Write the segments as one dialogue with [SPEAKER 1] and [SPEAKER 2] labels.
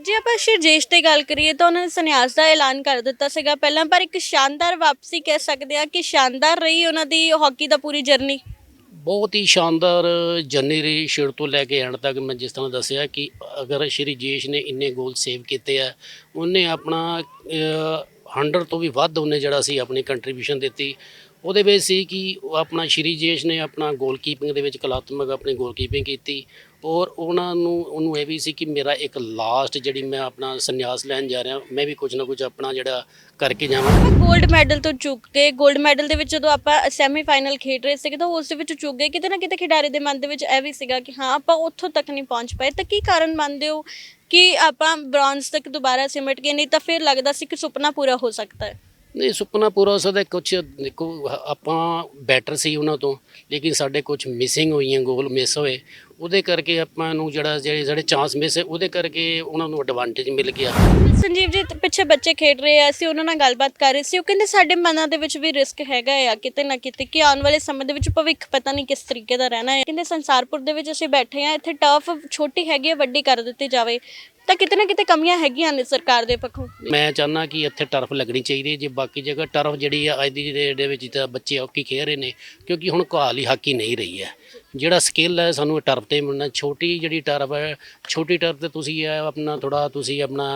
[SPEAKER 1] ਜੇ ਆਪਾਂ ਸ਼ਰਜੇਸ਼ ਤੇ ਗੱਲ ਕਰੀਏ ਤਾਂ ਉਹਨਾਂ ਨੇ ਸੰਨਿਆਸ ਦਾ ਐਲਾਨ ਕਰ ਦਿੱਤਾ ਸੀਗਾ ਪਹਿਲਾਂ ਪਰ ਇੱਕ ਸ਼ਾਨਦਾਰ ਵਾਪਸੀ ਕਹਿ ਸਕਦੇ ਆ ਕਿ ਸ਼ਾਨਦਾਰ ਰਹੀ ਉਹਨਾਂ ਦੀ ਹਾਕੀ ਦਾ ਪੂਰੀ ਜਰਨੀ।
[SPEAKER 2] ਬਹੁਤ ਹੀ ਸ਼ਾਨਦਾਰ ਜਰਨੀ ਰਹੀ ਸ਼ੁਰੂ ਤੋਂ ਲੈ ਕੇ ਐਂਡ ਤੱਕ ਮੈਂ ਜਿਸ ਤਰ੍ਹਾਂ ਦੱਸਿਆ ਕਿ ਅਗਰ ਸ਼੍ਰੀ ਜੇਸ਼ ਨੇ ਇੰਨੇ ਗੋਲ ਸੇਵ ਕੀਤੇ ਆ ਉਹਨੇ ਆਪਣਾ ਅਹ, 100 ਤੋਂ ਵੀ ਵੱਧ ਉਹਨੇ ਜਿਹੜਾ ਸੀ ਆਪਣੀ ਕੰਟਰੀਬਿਊਸ਼ਨ ਦਿੱਤੀ। ਉਹਦੇ ਵਿੱਚ ਸੀ ਕਿ ਆਪਣਾ ਸ਼੍ਰੀ ਜੇਸ਼ ਨੇ ਆਪਣਾ ਗੋਲਕੀਪਿੰਗ ਦੇ ਵਿੱਚ ਕਲਾਤਮਕ ਆਪਣੀ ਗੋਲਕੀਪਿੰਗ ਕੀਤੀ। ਔਰ ਉਹਨਾਂ ਨੂੰ ਉਹਨੂੰ ਇਹ ਵੀ ਸੀ ਕਿ ਮੇਰਾ ਇੱਕ ਲਾਸਟ ਜਿਹੜੀ ਮੈਂ ਆਪਣਾ ਸੰਨਿਆਸ ਲੈਣ ਜਾ ਰਿਹਾ ਮੈਂ ਵੀ ਕੁਝ ਨਾ ਕੁਝ ਆਪਣਾ ਜਿਹੜਾ ਕਰਕੇ ਜਾਵਾਂ।
[SPEAKER 1] 골ਡ ਮੈਡਲ ਤੋਂ ਚੁੱਕ ਕੇ 골ਡ ਮੈਡਲ ਦੇ ਵਿੱਚ ਜਦੋਂ ਆਪਾਂ ਸੈਮੀਫਾਈਨਲ ਖੇਡ ਰਹੇ ਸੀਗੇ ਤਾਂ ਉਸ ਦੇ ਵਿੱਚ ਚੁੱਕ ਗਏ ਕਿਤੇ ਨਾ ਕਿਤੇ ਖਿਡਾਰੀ ਦੇ ਮਨ ਦੇ ਵਿੱਚ ਇਹ ਵੀ ਸੀਗਾ ਕਿ ਹਾਂ ਆਪਾਂ ਉੱਥੋਂ ਤੱਕ ਨਹੀਂ ਪਹੁੰਚ ਪਾਏ। ਤਾਂ ਕੀ ਕਾਰਨ ਮੰਨਦੇ ਹੋ ਕਿ ਆਪਾਂ ਬ੍ਰੌਂਜ਼ ਤੱਕ ਦੁਬਾਰਾ ਸਿਮਟ ਗਏ ਨਹੀਂ ਤਾਂ ਫਿਰ ਲੱਗਦਾ ਸੀ ਕਿ ਸੁਪਨਾ ਪੂਰਾ ਹੋ ਸਕਦਾ ਹੈ?
[SPEAKER 2] ਨਹੀਂ ਸੁਪਨਾ ਪੂਰਾ ਹੋ ਸਕਦਾ ਕੁਝ ਦੇਖੋ ਆਪਾਂ ਬੈਟਰ ਸੀ ਉਹਨਾਂ ਤੋਂ ਲੇਕਿਨ ਸਾਡੇ ਕੁਝ ਮਿਸਿੰਗ ਹੋਈਆਂ ਗੋਲ ਮਿਸ ਹੋਏ। ਉਹਦੇ ਕਰਕੇ ਆਪਾਂ ਨੂੰ ਜਿਹੜਾ ਜਿਹੜੇ ਜਿਹੜੇ ਚਾਂਸ ਮਿਸ ਹੈ ਉਹਦੇ ਕਰਕੇ ਉਹਨਾਂ ਨੂੰ ਐਡਵਾਂਟੇਜ ਮਿਲ ਗਿਆ।
[SPEAKER 1] ਸੰਜੀਵ ਜੀ ਪਿੱਛੇ ਬੱਚੇ ਖੇਡ ਰਹੇ ਆ ਅਸੀਂ ਉਹਨਾਂ ਨਾਲ ਗੱਲਬਾਤ ਕਰ ਰਹੇ ਸੀ। ਉਹ ਕਹਿੰਦੇ ਸਾਡੇ ਮਨਾਂ ਦੇ ਵਿੱਚ ਵੀ ਰਿਸਕ ਹੈਗਾ ਆ ਕਿਤੇ ਨਾ ਕਿਤੇ ਕਿ ਆਉਣ ਵਾਲੇ ਸਮੇਂ ਦੇ ਵਿੱਚ ਭਵਿੱਖ ਪਤਾ ਨਹੀਂ ਕਿਸ ਤਰੀਕੇ ਦਾ ਰਹਿਣਾ ਹੈ ਕਹਿੰਦੇ ਸੰਸਾਰਪੁਰ ਦੇ ਵਿੱਚ ਅਸੀਂ ਬੈਠੇ ਆ ਇੱਥੇ ਟਰਫ ਛੋਟੀ ਹੈਗੀ ਹੈ ਵੱਡੀ ਕਰ ਦਿੱਤੀ ਜਾਵੇ। ਤਾਂ ਕਿਤੇ ਨਾ ਕਿਤੇ ਕਮੀਆਂ ਹੈਗੀਆਂ ਨੇ ਸਰਕਾਰ ਦੇ ਪੱਖੋਂ।
[SPEAKER 2] ਮੈਂ ਚਾਹੁੰਦਾ ਕਿ ਇੱਥੇ ਟਰਫ ਲੱਗਣੀ ਚਾਹੀਦੀ ਹੈ। ਜੇ ਬਾਕੀ ਜਗ੍ਹਾ ਟਰਫ ਜਿਹੜੀ ਆ ਅੱਜ ਦੀ ਡੇਟ ਦੇ ਵਿੱਚ ਤਾਂ ਬੱਚੇ ਹਾਕੀ ਖੇਡ ਰਹੇ ਨੇ ਕਿਉਂਕਿ ਹੁਣ ਘਾਲ ਹੀ ਹਾਕੀ ਨਹੀਂ ਰਹੀ ਹੈ। ਜਿਹੜਾ ਸਕਿੱਲ ਹੈ ਸਾਨੂੰ ਟਰਫ ਤੇ ਮਿਲਣਾ ਛੋਟੀ ਜਿਹੜੀ ਟਰਫ ਹੈ, ਛੋਟੀ ਟਰਫ ਤੇ ਤੁਸੀਂ ਇਹ ਆਪਣਾ ਥੋੜਾ ਤੁਸੀਂ ਆਪਣਾ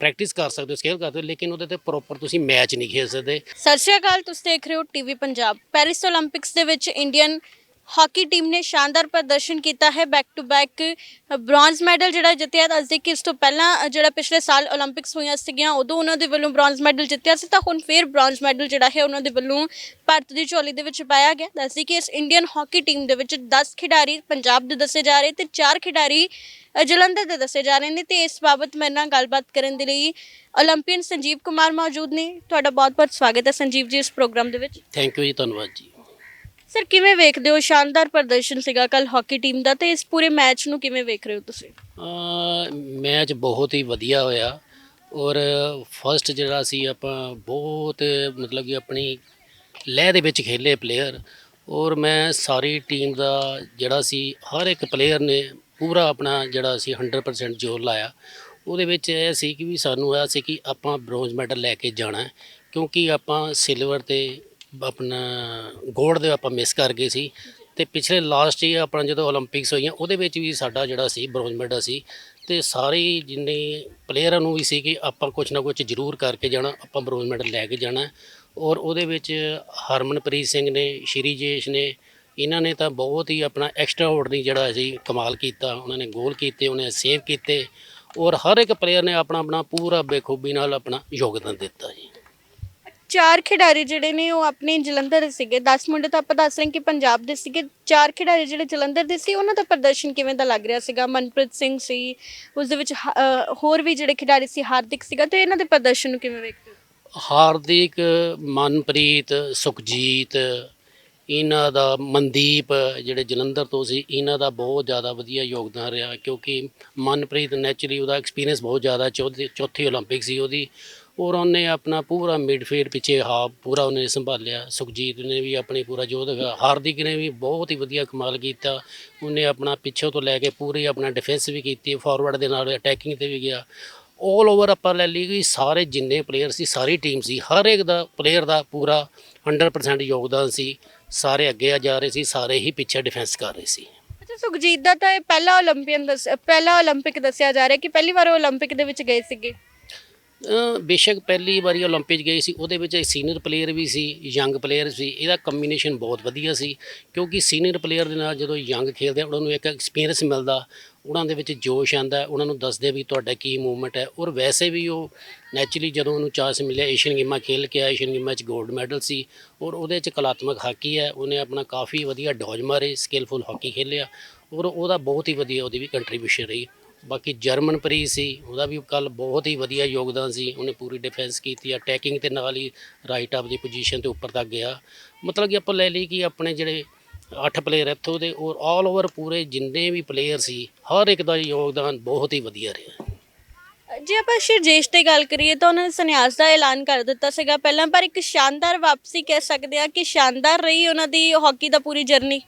[SPEAKER 2] ਪ੍ਰੈਕਟਿਸ ਕਰ ਸਕਦੇ ਹੋ ਸਕੇਲ ਕਰਦੇ ਲੇਕਿਨ ਉਹਦੇ ਤੇ ਪ੍ਰੋਪਰ ਤੁਸੀਂ ਮੈਚ ਨਹੀਂ ਖੇਡ ਸਕਦੇ।
[SPEAKER 1] ਸਤਿ ਸ਼੍ਰੀ ਅਕਾਲ, ਤੁਸੀਂ ਦੇਖ ਰਹੇ ਹੋ ਟੀਵੀ ਪੰਜਾਬ। ਪੈਰਿਸ 올림픽ਸ ਦੇ ਵਿੱਚ ਇੰਡੀਅਨ ਹਾਕੀ ਟੀਮ ਨੇ ਸ਼ਾਨਦਾਰ ਪ੍ਰਦਰਸ਼ਨ ਕੀਤਾ ਹੈ back to back bronze medal ਜਿਹੜਾ ਜਿੱਤਿਆ, ਤਾਂ ਅਸੀਂ ਕਿ ਇਸ ਤੋਂ ਪਹਿਲਾਂ ਜਿਹੜਾ ਪਿਛਲੇ ਸਾਲ 올림픽ਸ ਹੋਈਆਂ ਸੀਗੀਆਂ, ਉਦੋਂ ਉਹਨਾਂ ਦੇ ਵੱਲੋਂ ਬ੍ਰੌਂਜ਼ ਮੈਡਲ ਜਿੱਤਿਆ ਸੀ, ਤਾਂ ਹੁਣ ਫੇਰ ਬ੍ਰੌਂਜ਼ ਮੈਡਲ ਜਿਹੜਾ ਹੈ, ਉਹਨਾਂ ਦੇ ਵੱਲੋਂ ਭਾਰਤ ਦੀ ਝੋਲੀ ਦੇ ਵਿੱਚ ਪਾਇਆ ਗਿਆ। ਤਾਂ ਅਸੀਂ ਕਿ ਇਸ ਇੰਡੀਅਨ ਹਾਕੀ ਟੀਮ ਦੇ ਵਿੱਚ 10 ਖਿਡਾਰੀ ਪੰਜਾਬ ਦੇ ਦੱਸੇ ਜਾ ਰਹੇ ਤੇ 4 ਖਿਡਾਰੀ ਜਲੰਧਰ ਦੇ ਦੱਸੇ ਜਾ ਰਹੇ ਨੇ ਤੇ ਇਸ ਬਾਬਤ ਮੇਰੇ ਨਾਲ ਗੱਲਬਾਤ ਕਰਨ ਦੇ ਲਈ 올림ਪੀਅਨ ਸੰਜੀਵ ਕੁਮਾਰ ਮੌਜੂਦ ਨੇ। ਤੁਹਾਡਾ ਬਹੁਤ ਬਹੁਤ ਸਵਾਗਤ ਹੈ ਸੰਜੀਵ ਜੀ ਇਸ ਪ੍ਰੋਗਰਾਮ ਦੇ ਵਿੱਚ।
[SPEAKER 2] ਥੈਂਕ ਯੂ ਜੀ, ਧੰਨਵਾਦ ਜੀ।
[SPEAKER 1] ਸਰ ਕਿਵੇਂ ਵੇਖਦੇ ਹੋ? ਸ਼ਾਨਦਾਰ ਪ੍ਰਦਰਸ਼ਨ ਸੀਗਾ ਕੱਲ ਹਾਕੀ ਟੀਮ ਦਾ ਤੇ ਇਸ ਪੂਰੇ ਮੈਚ ਨੂੰ ਕਿਵੇਂ ਵੇਖ ਰਹੇ ਹੋ ਤੁਸੀਂ?
[SPEAKER 2] ਮੈਚ ਬਹੁਤ ਹੀ ਵਧੀਆ ਹੋਇਆ ਔਰ ਫਸਟ ਜਿਹੜਾ ਸੀ ਆਪਾਂ ਬਹੁਤ ਮਤਲਬ ਕਿ ਆਪਣੀ ਲਹਿ ਦੇ ਵਿੱਚ ਖੇਲੇ ਪਲੇਅਰ ਔਰ ਮੈਂ ਸਾਰੀ ਟੀਮ ਦਾ ਜਿਹੜਾ ਸੀ, ਹਰ ਇੱਕ ਪਲੇਅਰ ਨੇ ਪੂਰਾ ਆਪਣਾ ਜਿਹੜਾ ਸੀ 100% ਜ਼ੋਰ ਲਾਇਆ। ਉਹਦੇ ਵਿੱਚ ਇਹ ਸੀ ਕਿ ਵੀ ਸਾਨੂੰ ਇਹ ਸੀ ਕਿ ਆਪਾਂ ਬ੍ਰੌਂਜ਼ ਮੈਡਲ ਲੈ ਕੇ ਜਾਣਾ ਕਿਉਂਕਿ ਆਪਾਂ ਸਿਲਵਰ ਤੇ ਆਪਣਾ ਗੋਲਡ ਦੇ ਆਪਾਂ ਮਿਸ ਕਰ ਗਏ ਸੀ। ਤੇ ਪਿਛਲੇ ਲਾਸਟ ਈਅਰ ਆਪਣਾ ਜਦੋਂ 올림픽ਸ ਹੋਈਆਂ, ਉਹਦੇ ਵਿੱਚ ਵੀ ਸਾਡਾ ਜਿਹੜਾ ਸੀ ਬ੍ਰੌਂਜ ਮੈਡਲ ਸੀ। ਤੇ ਸਾਰੇ ਜਿੰਨੇ ਪਲੇਅਰਾਂ ਨੂੰ ਵੀ ਸੀ ਕਿ ਆਪਾਂ ਕੁਝ ਨਾ ਕੁਝ ਜ਼ਰੂਰ ਕਰਕੇ ਜਾਣਾ, ਆਪਾਂ ਬ੍ਰੌਂਜ ਮੈਡਲ ਲੈ ਕੇ ਜਾਣਾ। ਔਰ ਉਹਦੇ ਵਿੱਚ ਹਰਮਨਪ੍ਰੀਤ ਸਿੰਘ ਨੇ, ਸ਼੍ਰੀ ਜੇਸ਼ ਨੇ, ਇਹਨਾਂ ਨੇ ਤਾਂ ਬਹੁਤ ਹੀ ਆਪਣਾ ਐਕਸਟਰਾ ਆਰਡਨਰੀ ਜਿਹੜਾ ਸੀ ਕਮਾਲ ਕੀਤਾ, ਉਹਨਾਂ ਨੇ ਗੋਲ ਕੀਤੇ, ਉਹਨੇ ਸੇਵ ਕੀਤੇ। ਔਰ ਹਰ ਇੱਕ ਪਲੇਅਰ ਨੇ ਆਪਣਾ ਆਪਣਾ ਪੂਰਾ ਬੇਖੂਬੀ ਨਾਲ ਆਪਣਾ ਯੋਗਦਾਨ ਦਿੱਤਾ ਜੀ।
[SPEAKER 1] ਚਾਰ ਖਿਡਾਰੀ ਜਿਹੜੇ ਨੇ ਉਹ ਆਪਣੇ ਜਲੰਧਰ ਦੇ ਸੀਗੇ 10 ਮੁੰਡੇ ਤਾਂ ਆਪਾਂ ਦੱਸ ਰਹੇ ਹਾਂ ਕਿ ਪੰਜਾਬ ਦੇ ਸੀਗੇ ਚਾਰ ਖਿਡਾਰੀ ਜਿਹੜੇ ਜਲੰਧਰ ਦੇ ਸੀ ਉਹਨਾਂ ਦਾ ਪ੍ਰਦਰਸ਼ਨ ਕਿਵੇਂ ਦਾ ਲੱਗ ਰਿਹਾ ਸੀਗਾ ਮਨਪ੍ਰੀਤ ਸਿੰਘ ਸੀ ਉਸ ਦੇ ਵਿੱਚ ਹ- ਅ, ਹੋਰ ਵੀ ਜਿਹੜੇ ਖਿਡਾਰੀ ਸੀ ਹਾਰਦਿਕ ਸੀਗਾ ਤੇ ਇਹਨਾਂ ਦੇ ਪ੍ਰਦਰਸ਼ਨ ਨੂੰ ਕਿਵੇਂ ਵੇਖਦੇ ਹੋ
[SPEAKER 2] ਹਾਰਦਿਕ ਮਨਪ੍ਰੀਤ ਸੁਖਜੀਤ ਇਹਨਾਂ ਦਾ ਮਨਦੀਪ ਜਿਹੜੇ ਜਲੰਧਰ ਤੋਂ ਸੀ ਇਹਨਾਂ ਦਾ ਬਹੁਤ ਜ਼ਿਆਦਾ ਵਧੀਆ ਯੋਗਦਾਨ ਰਿਹਾ ਕਿਉਂਕਿ ਮਨਪ੍ਰੀਤ ਨੈਚੁਰਲੀ ਉਹਦਾ ਐਕਸਪੀਰੀਅੰਸ ਬਹੁਤ ਜ਼ਿਆਦਾ ਚੌਥੀ ਚੌਥੀ 올림픽 ਸੀ ਉਹਦੀ ਔਰ ਉਹਨੇ ਆਪਣਾ ਪੂਰਾ ਮਿਡਫੀਲਡ ਪਿੱਛੇ ਹਾ ਪੂਰਾ ਉਹਨੇ ਸੰਭਾਲਿਆ। ਸੁਖਜੀਤ ਨੇ ਵੀ ਆਪਣੇ ਪੂਰਾ ਯੋਧਕ ਹਾਰਦਿਕ ਨੇ ਵੀ ਬਹੁਤ ਹੀ ਵਧੀਆ ਕਮਾਲ ਕੀਤਾ। ਉਹਨੇ ਆਪਣਾ ਪਿੱਛੋਂ ਤੋਂ ਲੈ ਕੇ ਪੂਰੀ ਆਪਣਾ ਡਿਫੈਂਸ ਵੀ ਕੀਤੀ ਫਾਰਵਰਡ ਦੇ ਨਾਲ ਅਟੈਕਿੰਗ ਤੇ ਵੀ ਗਿਆ। ਆਲ ਓਵਰ ਆਪਾਂ ਲੈ ਲਈ ਕਿ ਸਾਰੇ ਜਿੰਨੇ ਪਲੇਅਰ ਸੀ, ਸਾਰੀ ਟੀਮ ਸੀ, ਹਰ ਇੱਕ ਦਾ ਪਲੇਅਰ ਦਾ ਪੂਰਾ 100% ਯੋਗਦਾਨ ਸੀ। ਸਾਰੇ ਅੱਗੇ ਆ ਜਾ ਰਹੇ ਸੀ, ਸਾਰੇ ਹੀ ਪਿੱਛੇ ਡਿਫੈਂਸ ਕਰ ਰਹੇ ਸੀ।
[SPEAKER 1] ਸੁਖਜੀਤ ਦਾ ਤਾਂ ਇਹ ਪਹਿਲਾ 올림픽ੀਅਨ ਪਹਿਲਾ 올림픽 ਦੱਸਿਆ ਜਾ ਰਿਹਾ ਕਿ ਪਹਿਲੀ ਵਾਰ ਉਹ 올림픽 ਦੇ ਵਿੱਚ ਗਏ ਸੀਗੇ।
[SPEAKER 2] ਬੇਸ਼ੱਕ ਪਹਿਲੀ ਵਾਰੀ 올림픽 ਗਈ ਸੀ, ਉਹਦੇ ਵਿੱਚ ਸੀਨੀਅਰ ਪਲੇਅਰ ਵੀ ਸੀ ਯੰਗ ਪਲੇਅਰ ਸੀ, ਇਹਦਾ ਕੰਬੀਨੇਸ਼ਨ ਬਹੁਤ ਵਧੀਆ ਸੀ, ਕਿਉਂਕਿ ਸੀਨੀਅਰ ਪਲੇਅਰ ਦੇ ਨਾਲ ਜਦੋਂ ਯੰਗ ਖੇਡਦੇ ਉਹਨਾਂ ਨੂੰ ਇੱਕ ਐਕਸਪੀਰੀਅੰਸ ਮਿਲਦਾ, ਉਹਨਾਂ ਦੇ ਵਿੱਚ ਜੋਸ਼ ਆਂਦਾ ਉਹਨਾਂ ਨੂੰ ਦੱਸਦੇ ਵੀ ਤੁਹਾਡਾ ਕੀ ਮੂਵਮੈਂਟ ਹੈ, ਔਰ ਵੈਸੇ ਵੀ ਉਹ ਨੈਚੁਰਲੀ ਜਦੋਂ ਉਹਨੂੰ ਚਾਂਸ ਮਿਲਿਆ ਏਸ਼ੀਅਨ ਗੇਮਾਂ ਖੇਲ ਕੇ ਆਇਆ ਏਸ਼ੀਅਨ ਗੇਮਾਂ 'ਚ 골ਡ ਮੈਡਲ ਸੀ, ਔਰ ਉਹਦੇ 'ਚ ਕਲਾਤਮਕ ਹਾਕੀ ਹੈ, ਉਹਨੇ ਆਪਣਾ ਕਾਫੀ ਵਧੀਆ ਡੌਜ ਮਾਰੇ ਸਕਿਲਫੁਲ ਹਾਕੀ ਖੇਲਿਆ, ਔਰ ਉਹਦਾ ਬਹੁਤ ਹੀ ਵਧੀਆ ਉਹਦੀ ਵੀ ਕੰਟਰੀਬਿਊਸ਼ਨ ਰਹੀ। ਬਾਕੀ ਜਰਮਨ ਪ੍ਰੀ ਸੀ, ਉਹਦਾ ਵੀ ਕੱਲ ਬਹੁਤ ਹੀ ਵਧੀਆ ਯੋਗਦਾਨ ਸੀ। ਉਹਨੇ ਪੂਰੀ ਡਿਫੈਂਸ ਕੀਤੀ ਆ ਅਟੈਕਿੰਗ ਤੇ ਨਾਲ ਹੀ ਰਾਈਟ ਆਪ ਦੀ ਪੋਜੀਸ਼ਨ ਤੇ ਉੱਪਰ ਤੱਕ ਗਿਆ। ਮਤਲਬ ਕਿ ਆਪਾਂ ਲੈ ਲਈ ਕਿ ਆਪਣੇ ਜਿਹੜੇ 8 ਪਲੇਅਰ ਇੱਥੋਂ ਦੇ, ਔਰ ਆਲ ਓਵਰ ਪੂਰੇ ਜਿੰਨੇ ਵੀ ਪਲੇਅਰ ਸੀ, ਹਰ ਇੱਕ ਦਾ ਯੋਗਦਾਨ ਬਹੁਤ ਹੀ ਵਧੀਆ ਰਿਹਾ।
[SPEAKER 1] ਜੇ ਆਪਾਂ ਸ਼ਰਜੇਸ਼ ਤੇ ਗੱਲ ਕਰੀਏ ਤਾਂ ਉਹਨਾਂ ਨੇ ਸੰਨਿਆਸ ਦਾ ਐਲਾਨ ਕਰ ਦਿੱਤਾ ਸੀਗਾ ਪਹਿਲਾਂ, ਪਰ ਇੱਕ ਸ਼ਾਨਦਾਰ ਵਾਪਸੀ ਕਹਿ ਸਕਦੇ ਆ ਕਿ ਸ਼ਾਨਦਾਰ ਰਹੀ ਉਹਨਾਂ ਦੀ ਹਾਕੀ ਦਾ ਪੂਰੀ ਜਰਨੀ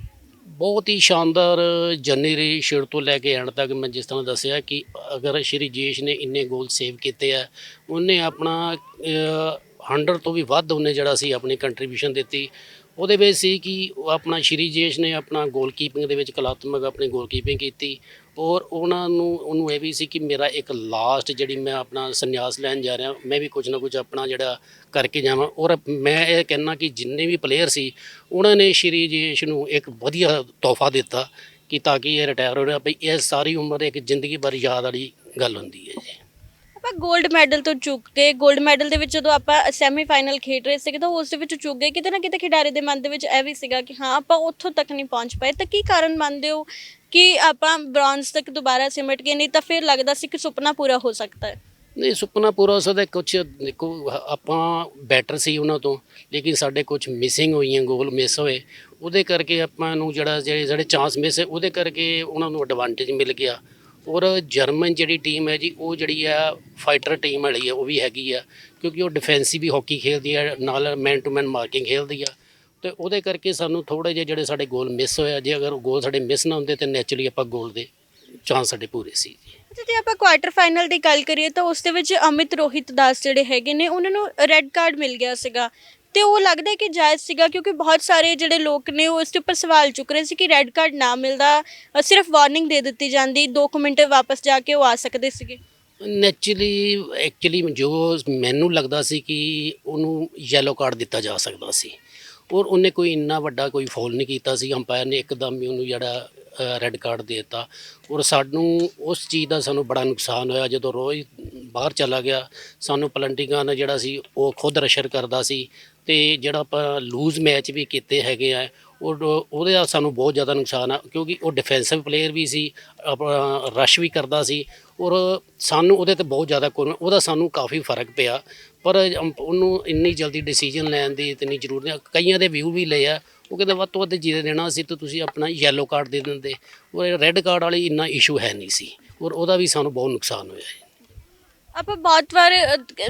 [SPEAKER 2] ਬਹੁਤ ਹੀ ਸ਼ਾਨਦਾਰ ਜਰਨੀ ਸ਼ੇਰ ਤੋਂ ਲੈ ਕੇ ਐਂਡ ਤੱਕ। ਮੈਂ ਜਿਸ ਤਰ੍ਹਾਂ ਦੱਸਿਆ ਕਿ ਅਗਰ ਸ਼੍ਰੀ ਜੇਸ਼ ਨੇ ਇੰਨੇ ਗੋਲ ਸੇਵ ਕੀਤੇ ਆ ਉਹਨੇ ਆਪਣਾ ਅ, 100 ਤੋਂ ਵੀ ਵੱਧ ਉਹਨੇ ਜਿਹੜਾ ਸੀ ਆਪਣੀ ਕੰਟਰੀਬਿਊਸ਼ਨ ਦਿੱਤੀ। ਉਹਦੇ ਵਿੱਚ ਸੀ ਕਿ ਆਪਣਾ ਸ਼੍ਰੀ ਜੇਸ਼ ਨੇ ਆਪਣਾ ਗੋਲਕੀਪਿੰਗ ਦੇ ਵਿੱਚ ਕਲਾਤਮਕ ਆਪਣੀ ਗੋਲਕੀਪਿੰਗ ਕੀਤੀ। ਔਰ ਉਹਨਾਂ ਨੂੰ, ਉਹਨੂੰ ਇਹ ਵੀ ਸੀ ਕਿ ਮੇਰਾ ਇੱਕ ਲਾਸਟ ਜਿਹੜੀ ਮੈਂ ਆਪਣਾ ਸੰਨਿਆਸ ਲੈਣ ਜਾ ਰਿਹਾ, ਮੈਂ ਵੀ ਕੁਝ ਨਾ ਕੁਝ ਆਪਣਾ ਜਿਹੜਾ ਕਰਕੇ ਜਾਵਾਂ। ਔਰ ਮੈਂ ਇਹ ਕਹਿਣਾ ਕਿ ਜਿੰਨੇ ਵੀ ਪਲੇਅਰ ਸੀ, ਉਹਨਾਂ ਨੇ ਸ਼੍ਰੀ ਜੇਸ਼ ਨੂੰ ਇੱਕ ਵਧੀਆ ਤੋਹਫਾ ਦਿੱਤਾ ਕਿ ਤਾਂ ਕਿ ਇਹ ਰਿਟਾਇਰ ਹੋ ਰਿਹਾ। ਭਈ ਇਹ ਸਾਰੀ ਉਮਰ ਇੱਕ ਜ਼ਿੰਦਗੀ ਭਰ ਯਾਦ ਵਾਲੀ ਗੱਲ ਹੁੰਦੀ ਹੈ ਜੀ।
[SPEAKER 1] ਆਪਾਂ 골ਡ ਮੈਡਲ ਤੋਂ ਚੁੱਕ ਕੇ 골ਡ ਮੈਡਲ ਦੇ ਵਿੱਚ ਜਦੋਂ ਆਪਾਂ ਸੈਮੀਫਾਈਨਲ ਖੇਡ ਰਹੇ ਸੀਗੇ ਤਾਂ ਉਸ ਦੇ ਵਿੱਚ ਚੁੱਕ ਗਏ ਕਿਤੇ ਨਾ ਕਿਤੇ ਖਿਡਾਰੀ ਦੇ ਮਨ ਦੇ ਵਿੱਚ ਇਹ ਵੀ ਸੀਗਾ ਕਿ ਹਾਂ, ਆਪਾਂ ਉੱਥੋਂ ਤੱਕ ਨਹੀਂ ਪਹੁੰਚ ਪਾਏ। ਤਾਂ ਕੀ ਕਾਰਨ ਮੰਨਦੇ ਹੋ ਕਿ ਆਪਾਂ ਬ੍ਰੌਂਜ਼ ਤੱਕ ਦੁਬਾਰਾ ਸਿਮਟ ਗਏ? ਨਹੀਂ ਤਾਂ ਫਿਰ ਲੱਗਦਾ ਸੀ ਕਿ ਸੁਪਨਾ ਪੂਰਾ ਹੋ ਸਕਦਾ ਹੈ।
[SPEAKER 2] ਨਹੀਂ, ਸੁਪਨਾ ਪੂਰਾ ਹੋ ਸਕਦਾ ਕੁਝ ਦੇਖੋ, ਆਪਾਂ ਬੈਟਰ ਸੀ ਉਹਨਾਂ ਤੋਂ, ਲੇਕਿਨ ਸਾਡੇ ਕੁਝ ਮਿਸਿੰਗ ਹੋਈਆਂ ਗੋਲ ਮਿਸ ਹੋਏ। ਉਹਦੇ ਕਰਕੇ ਆਪਾਂ ਨੂੰ ਜਿਹੜਾ ਜਿਹੜੇ ਚਾਂਸ ਮਿਸ ਹੈ ਉਹਦੇ ਕਰਕੇ ਉਹਨਾਂ ਨੂੰ ਐਡਵਾਂਟੇਜ ਮਿਲ ਗਿਆ। ਔਰ ਜਰਮਨ ਜਿਹੜੀ ਟੀਮ ਹੈ ਜੀ, ਉਹ ਜਿਹੜੀ ਆ ਫਾਈਟਰ ਟੀਮ ਵਾਲੀ ਹੈ ਉਹ ਵੀ ਹੈਗੀ ਆ, ਕਿਉਂਕਿ ਉਹ ਡਿਫੈਂਸਿਵ ਵੀ ਹਾਕੀ ਖੇਡਦੀ ਆ, ਨਾਲ ਮੈਨ ਟੂ ਮੈਨ ਮਾਰਕਿੰਗ ਖੇਡਦੀ ਆ। ਤੇ ਉਹਦੇ ਕਰਕੇ ਸਾਨੂੰ ਥੋੜੇ ਜਿਹੇ ਜਿਹੜੇ ਸਾਡੇ ਗੋਲ ਮਿਸ ਹੋਇਆ ਜੇ ਅਗਰ ਗੋਲ ਸਾਡੇ ਮਿਸ ਨਾ ਹੁੰਦੇ ਤੇ ਨੈਚੁਰਲੀ ਆਪਾਂ ਗੋਲ ਦੇ ਚਾਂਸ ਸਾਡੇ ਪੂਰੇ ਸੀ ਜੀ।
[SPEAKER 1] ਜੇ ਆਪਾਂ ਕੁਆਟਰ ਫਾਈਨਲ ਦੀ ਗੱਲ ਕਰੀਏ ਤਾਂ ਉਸ ਦੇ ਵਿੱਚ ਅਮਿਤ ਰੋਹਿਤ ਦਾਸ ਜਿਹੜੇ ਹੈਗੇ ਨੇ, ਉਹਨਾਂ ਨੂੰ ਰੈੱਡ ਕਾਰਡ ਮਿਲ ਗਿਆ ਸੀਗਾ। ਤੇ ਉਹ ਲੱਗਦਾ ਹੈ ਕਿ ਜਾਇਜ਼ ਸੀਗਾ ਕਿਉਂਕਿ ਬਹੁਤ ਸਾਰੇ ਜਿਹੜੇ ਲੋਕ ਨੇ ਉਹ ਇਸ ਦੇ ਉੱਪਰ ਸਵਾਲ ਚੁੱਕ ਰਹੇ ਸੀ ਕਿ ਰੈੱਡ ਕਾਰਡ ਨਾ ਮਿਲਦਾ ਅ, ਸਿਰਫ ਵਾਰਨਿੰਗ ਦੇ ਦਿੱਤੀ ਜਾਂਦੀ 2 ਮਿੰਟ ਵਾਪਸ ਜਾ ਕੇ ਉਹ ਆ ਸਕਦੇ ਸੀਗੇ।
[SPEAKER 2] ਨੈਚੁਰਲੀ ਐਕਚੁਅਲੀ ਜੋ ਮੈਨੂੰ ਲੱਗਦਾ ਸੀ ਕਿ ਉਹਨੂੰ ਯੈਲੋ ਕਾਰਡ ਦਿੱਤਾ ਜਾ ਸਕਦਾ ਸੀ। ਔਰ ਉਹਨੇ ਕੋਈ ਇੰਨਾ ਵੱਡਾ ਕੋਈ ਫੋਲ ਨਹੀਂ ਕੀਤਾ ਸੀ। ਅੰਪਾਇਰ ਨੇ ਇੱਕਦਮ ਹੀ ਉਹਨੂੰ ਜਿਹੜਾ ਰੈੱਡ ਕਾਰਡ ਦੇ ਦਿੱਤਾ। ਔਰ ਸਾਨੂੰ ਉਸ ਚੀਜ਼ ਦਾ ਸਾਨੂੰ ਬੜਾ ਨੁਕਸਾਨ ਹੋਇਆ। ਜਦੋਂ ਰੋਜ਼ ਬਾਹਰ ਚਲਾ ਗਿਆ ਸਾਨੂੰ ਪਲੰਟਿੰਗਾਂ ਨਾਲ ਜਿਹੜਾ ਸੀ ਉਹ ਖੁਦ ਰਸ਼ਰ ਕਰਦਾ ਸੀ। ਤੇ ਜਿਹੜਾ ਆਪਾਂ ਲੂਜ਼ ਮੈਚ ਵੀ ਕੀਤੇ ਹੈਗੇ ਆ, ਉਹ ਉਹਦੇ ਨਾਲ ਸਾਨੂੰ ਬਹੁਤ ਜ਼ਿਆਦਾ ਨੁਕਸਾਨ ਆ, ਕਿਉਂਕਿ ਉਹ ਡਿਫੈਂਸਿਵ ਪਲੇਅਰ ਵੀ ਸੀ, ਆਪਣਾ ਰਸ਼ ਵੀ ਕਰਦਾ ਸੀ, ਔਰ ਸਾਨੂੰ ਉਹਦੇ ਤੇ ਬਹੁਤ ਜ਼ਿਆਦਾ ਕੋਈ ਉਹਦਾ ਸਾਨੂੰ ਕਾਫੀ ਫ਼ਰਕ ਪਿਆ, ਪਰ ਉਹਨੂੰ ਇੰਨੀ ਜਲਦੀ ਡਿਸੀਜਨ ਲੈਣ ਦੀ ਇਤਨੀ ਜ਼ਰੂਰਤ ਨਹੀਂ, ਕਈਆਂ ਦੇ ਵਿਊ ਵੀ ਲਏ ਆ, ਉਹ ਕਹਿੰਦੇ ਵੱਧ ਤੋਂ ਵੱਧ ਜੀਰੇ ਦੇਣਾ ਸੀ ਤਾਂ ਤੁਸੀਂ ਆਪਣਾ ਯੈਲੋ ਕਾਰਡ ਦੇ ਦਿੰਦੇ, ਔਰ ਰੈੱਡ ਕਾਰਡ ਵਾਲੀ ਇੰਨਾ ਇਸ਼ੂ ਹੈ ਨਹੀਂ ਸੀ, ਔਰ ਉਹਦਾ ਵੀ ਸਾਨੂੰ ਬਹੁਤ ਨੁਕਸਾਨ ਹੋਇਆ ਹੈ
[SPEAKER 1] ਆਪਾਂ ਬਹੁਤ ਵਾਰ,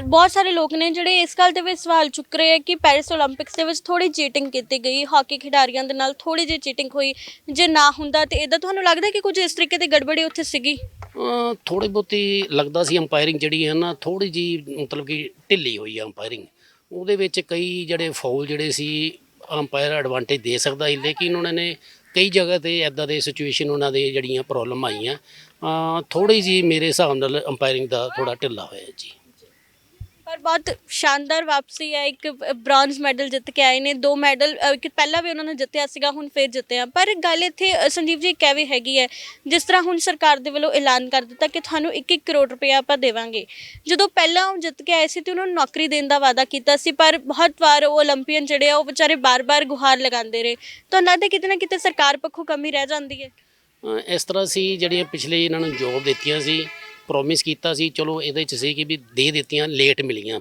[SPEAKER 1] ਬਹੁਤ ਸਾਰੇ ਲੋਕ ਨੇ ਜਿਹੜੇ ਇਸ ਗੱਲ ਦੇ ਵਿੱਚ ਸਵਾਲ ਚੁੱਕ ਰਹੇ ਆ ਕਿ ਪੈਰਿਸ 올림픽ਸ ਦੇ ਵਿੱਚ ਥੋੜੀ ਚੀਟਿੰਗ ਕੀਤੀ ਗਈ ਹਾਕੀ ਖਿਡਾਰੀਆਂ ਦੇ ਨਾਲ ਥੋੜੀ ਜਿਹੀ ਚੀਟਿੰਗ ਹੋਈ, ਜੇ ਨਾ ਹੁੰਦਾ ਤੇ ਇਹਦਾ ਤੁਹਾਨੂੰ ਲੱਗਦਾ ਕਿ ਕੁਝ ਇਸ ਤਰੀਕੇ ਦੀ ਗੜਬੜੀ ਉੱਥੇ ਸੀਗੀ?
[SPEAKER 2] ਥੋੜੀ ਬਹੁਤੀ ਲੱਗਦਾ ਸੀ ਅੰਪਾਇਰਿੰਗ ਜਿਹੜੀ ਹੈ ਨਾ ਥੋੜੀ ਜੀ ਮਤਲਬ ਕਿ ਢਿੱਲੀ ਹੋਈ ਆ ਅੰਪਾਇਰਿੰਗ ਉਹਦੇ ਵਿੱਚ ਕਈ ਜਿਹੜੇ ਫਾਉਲ ਜਿਹੜੇ ਸੀ ਅੰਪਾਇਰ ਐਡਵਾਂਟੇਜ ਦੇ ਸਕਦਾ ਸੀ, ਲੇਕਿਨ ਉਹਨਾਂ ਨੇ ਕਈ ਜਗ੍ਹਾ ਤੇ ਐਦਾਂ ਦੇ ਸਿਚੁਏਸ਼ਨ ਉਹਨਾਂ ਦੇ ਜਿਹੜੀਆਂ ਪ੍ਰੋਬਲਮ ਆਈਆਂ। ਥੋੜੀ ਜੀ ਮੇਰੇ ਹਿਸਾਬ ਨਾਲ ਅੰਪਾਇਰਿੰਗ ਦਾ ਥੋੜਾ ਢਿੱਲਾ ਹੋਇਆ ਜੀ।
[SPEAKER 1] ਪਰ ਬਹੁਤ ਸ਼ਾਨਦਾਰ ਵਾਪਸੀ ਹੈ, ਇੱਕ ਬ੍ਰੌਂਜ਼ ਮੈਡਲ ਜਿੱਤ ਕੇ ਆਏ ਨੇ, ਦੋ ਮੈਡਲ ਪਹਿਲਾਂ ਵੀ ਉਹਨਾਂ ਨੇ ਜਿੱਤਿਆ ਸੀਗਾ, ਹੁਣ ਫੇਰ ਜਿੱਤਿਆ। ਪਰ ਗੱਲ ਇੱਥੇ ਸੰਦੀਪ ਜੀ ਕਹਿ ਵੀ ਹੈਗੀ ਹੈ, ਜਿਸ ਤਰ੍ਹਾਂ ਹੁਣ ਸਰਕਾਰ ਦੇ ਵੱਲੋਂ ਐਲਾਨ ਕਰ ਦਿੱਤਾ ਕਿ ਤੁਹਾਨੂੰ 1-1 ਕਰੋੜ ਰੁਪਏ ਆਪਾਂ ਦੇਵਾਂਗੇ। ਜਦੋਂ ਪਹਿਲਾਂ ਉਹ ਜਿੱਤ ਕੇ ਆਏ ਸੀ ਤੇ ਉਹਨਾਂ ਨੂੰ ਨੌਕਰੀ ਦੇਣ ਦਾ ਵਾਅਦਾ ਕੀਤਾ ਸੀ, ਪਰ ਬਹੁਤ ਵਾਰ ਉਹ 올림픽ਨ ਜਿਹੜੇ ਆ, ਉਹ ਵਿਚਾਰੇ ਬਾਰ-ਬਾਰ ਗੁਹਾਰ ਲਗਾਉਂਦੇ ਰਹੇ। ਤਾਂ ਉਹਨਾਂ ਦੇ ਕਿਤੇ ਨਾ ਕਿਤੇ ਸਰਕਾਰ ਪੱਖੋਂ ਕਮੀ ਰਹਿ ਜਾਂਦੀ ਹੈ।
[SPEAKER 2] ਇਸ ਤਰ੍ਹਾਂ ਸੀ, ਜਿਹੜੀਆਂ ਪਿਛਲੇ ਇਹਨਾਂ ਨੂੰ ਜੋਬ ਦਿੱਤੀਆਂ ਸੀ ਪ੍ਰੋਮਿਸ ਕੀਤਾ ਸੀ, ਚਲੋ ਇਹਦੇ ਚ ਸੀ ਕਿ ਵੀ ਦੇ ਦਿੱਤੀਆਂ ਲੇਟ ਮਿਲੀਆਂ।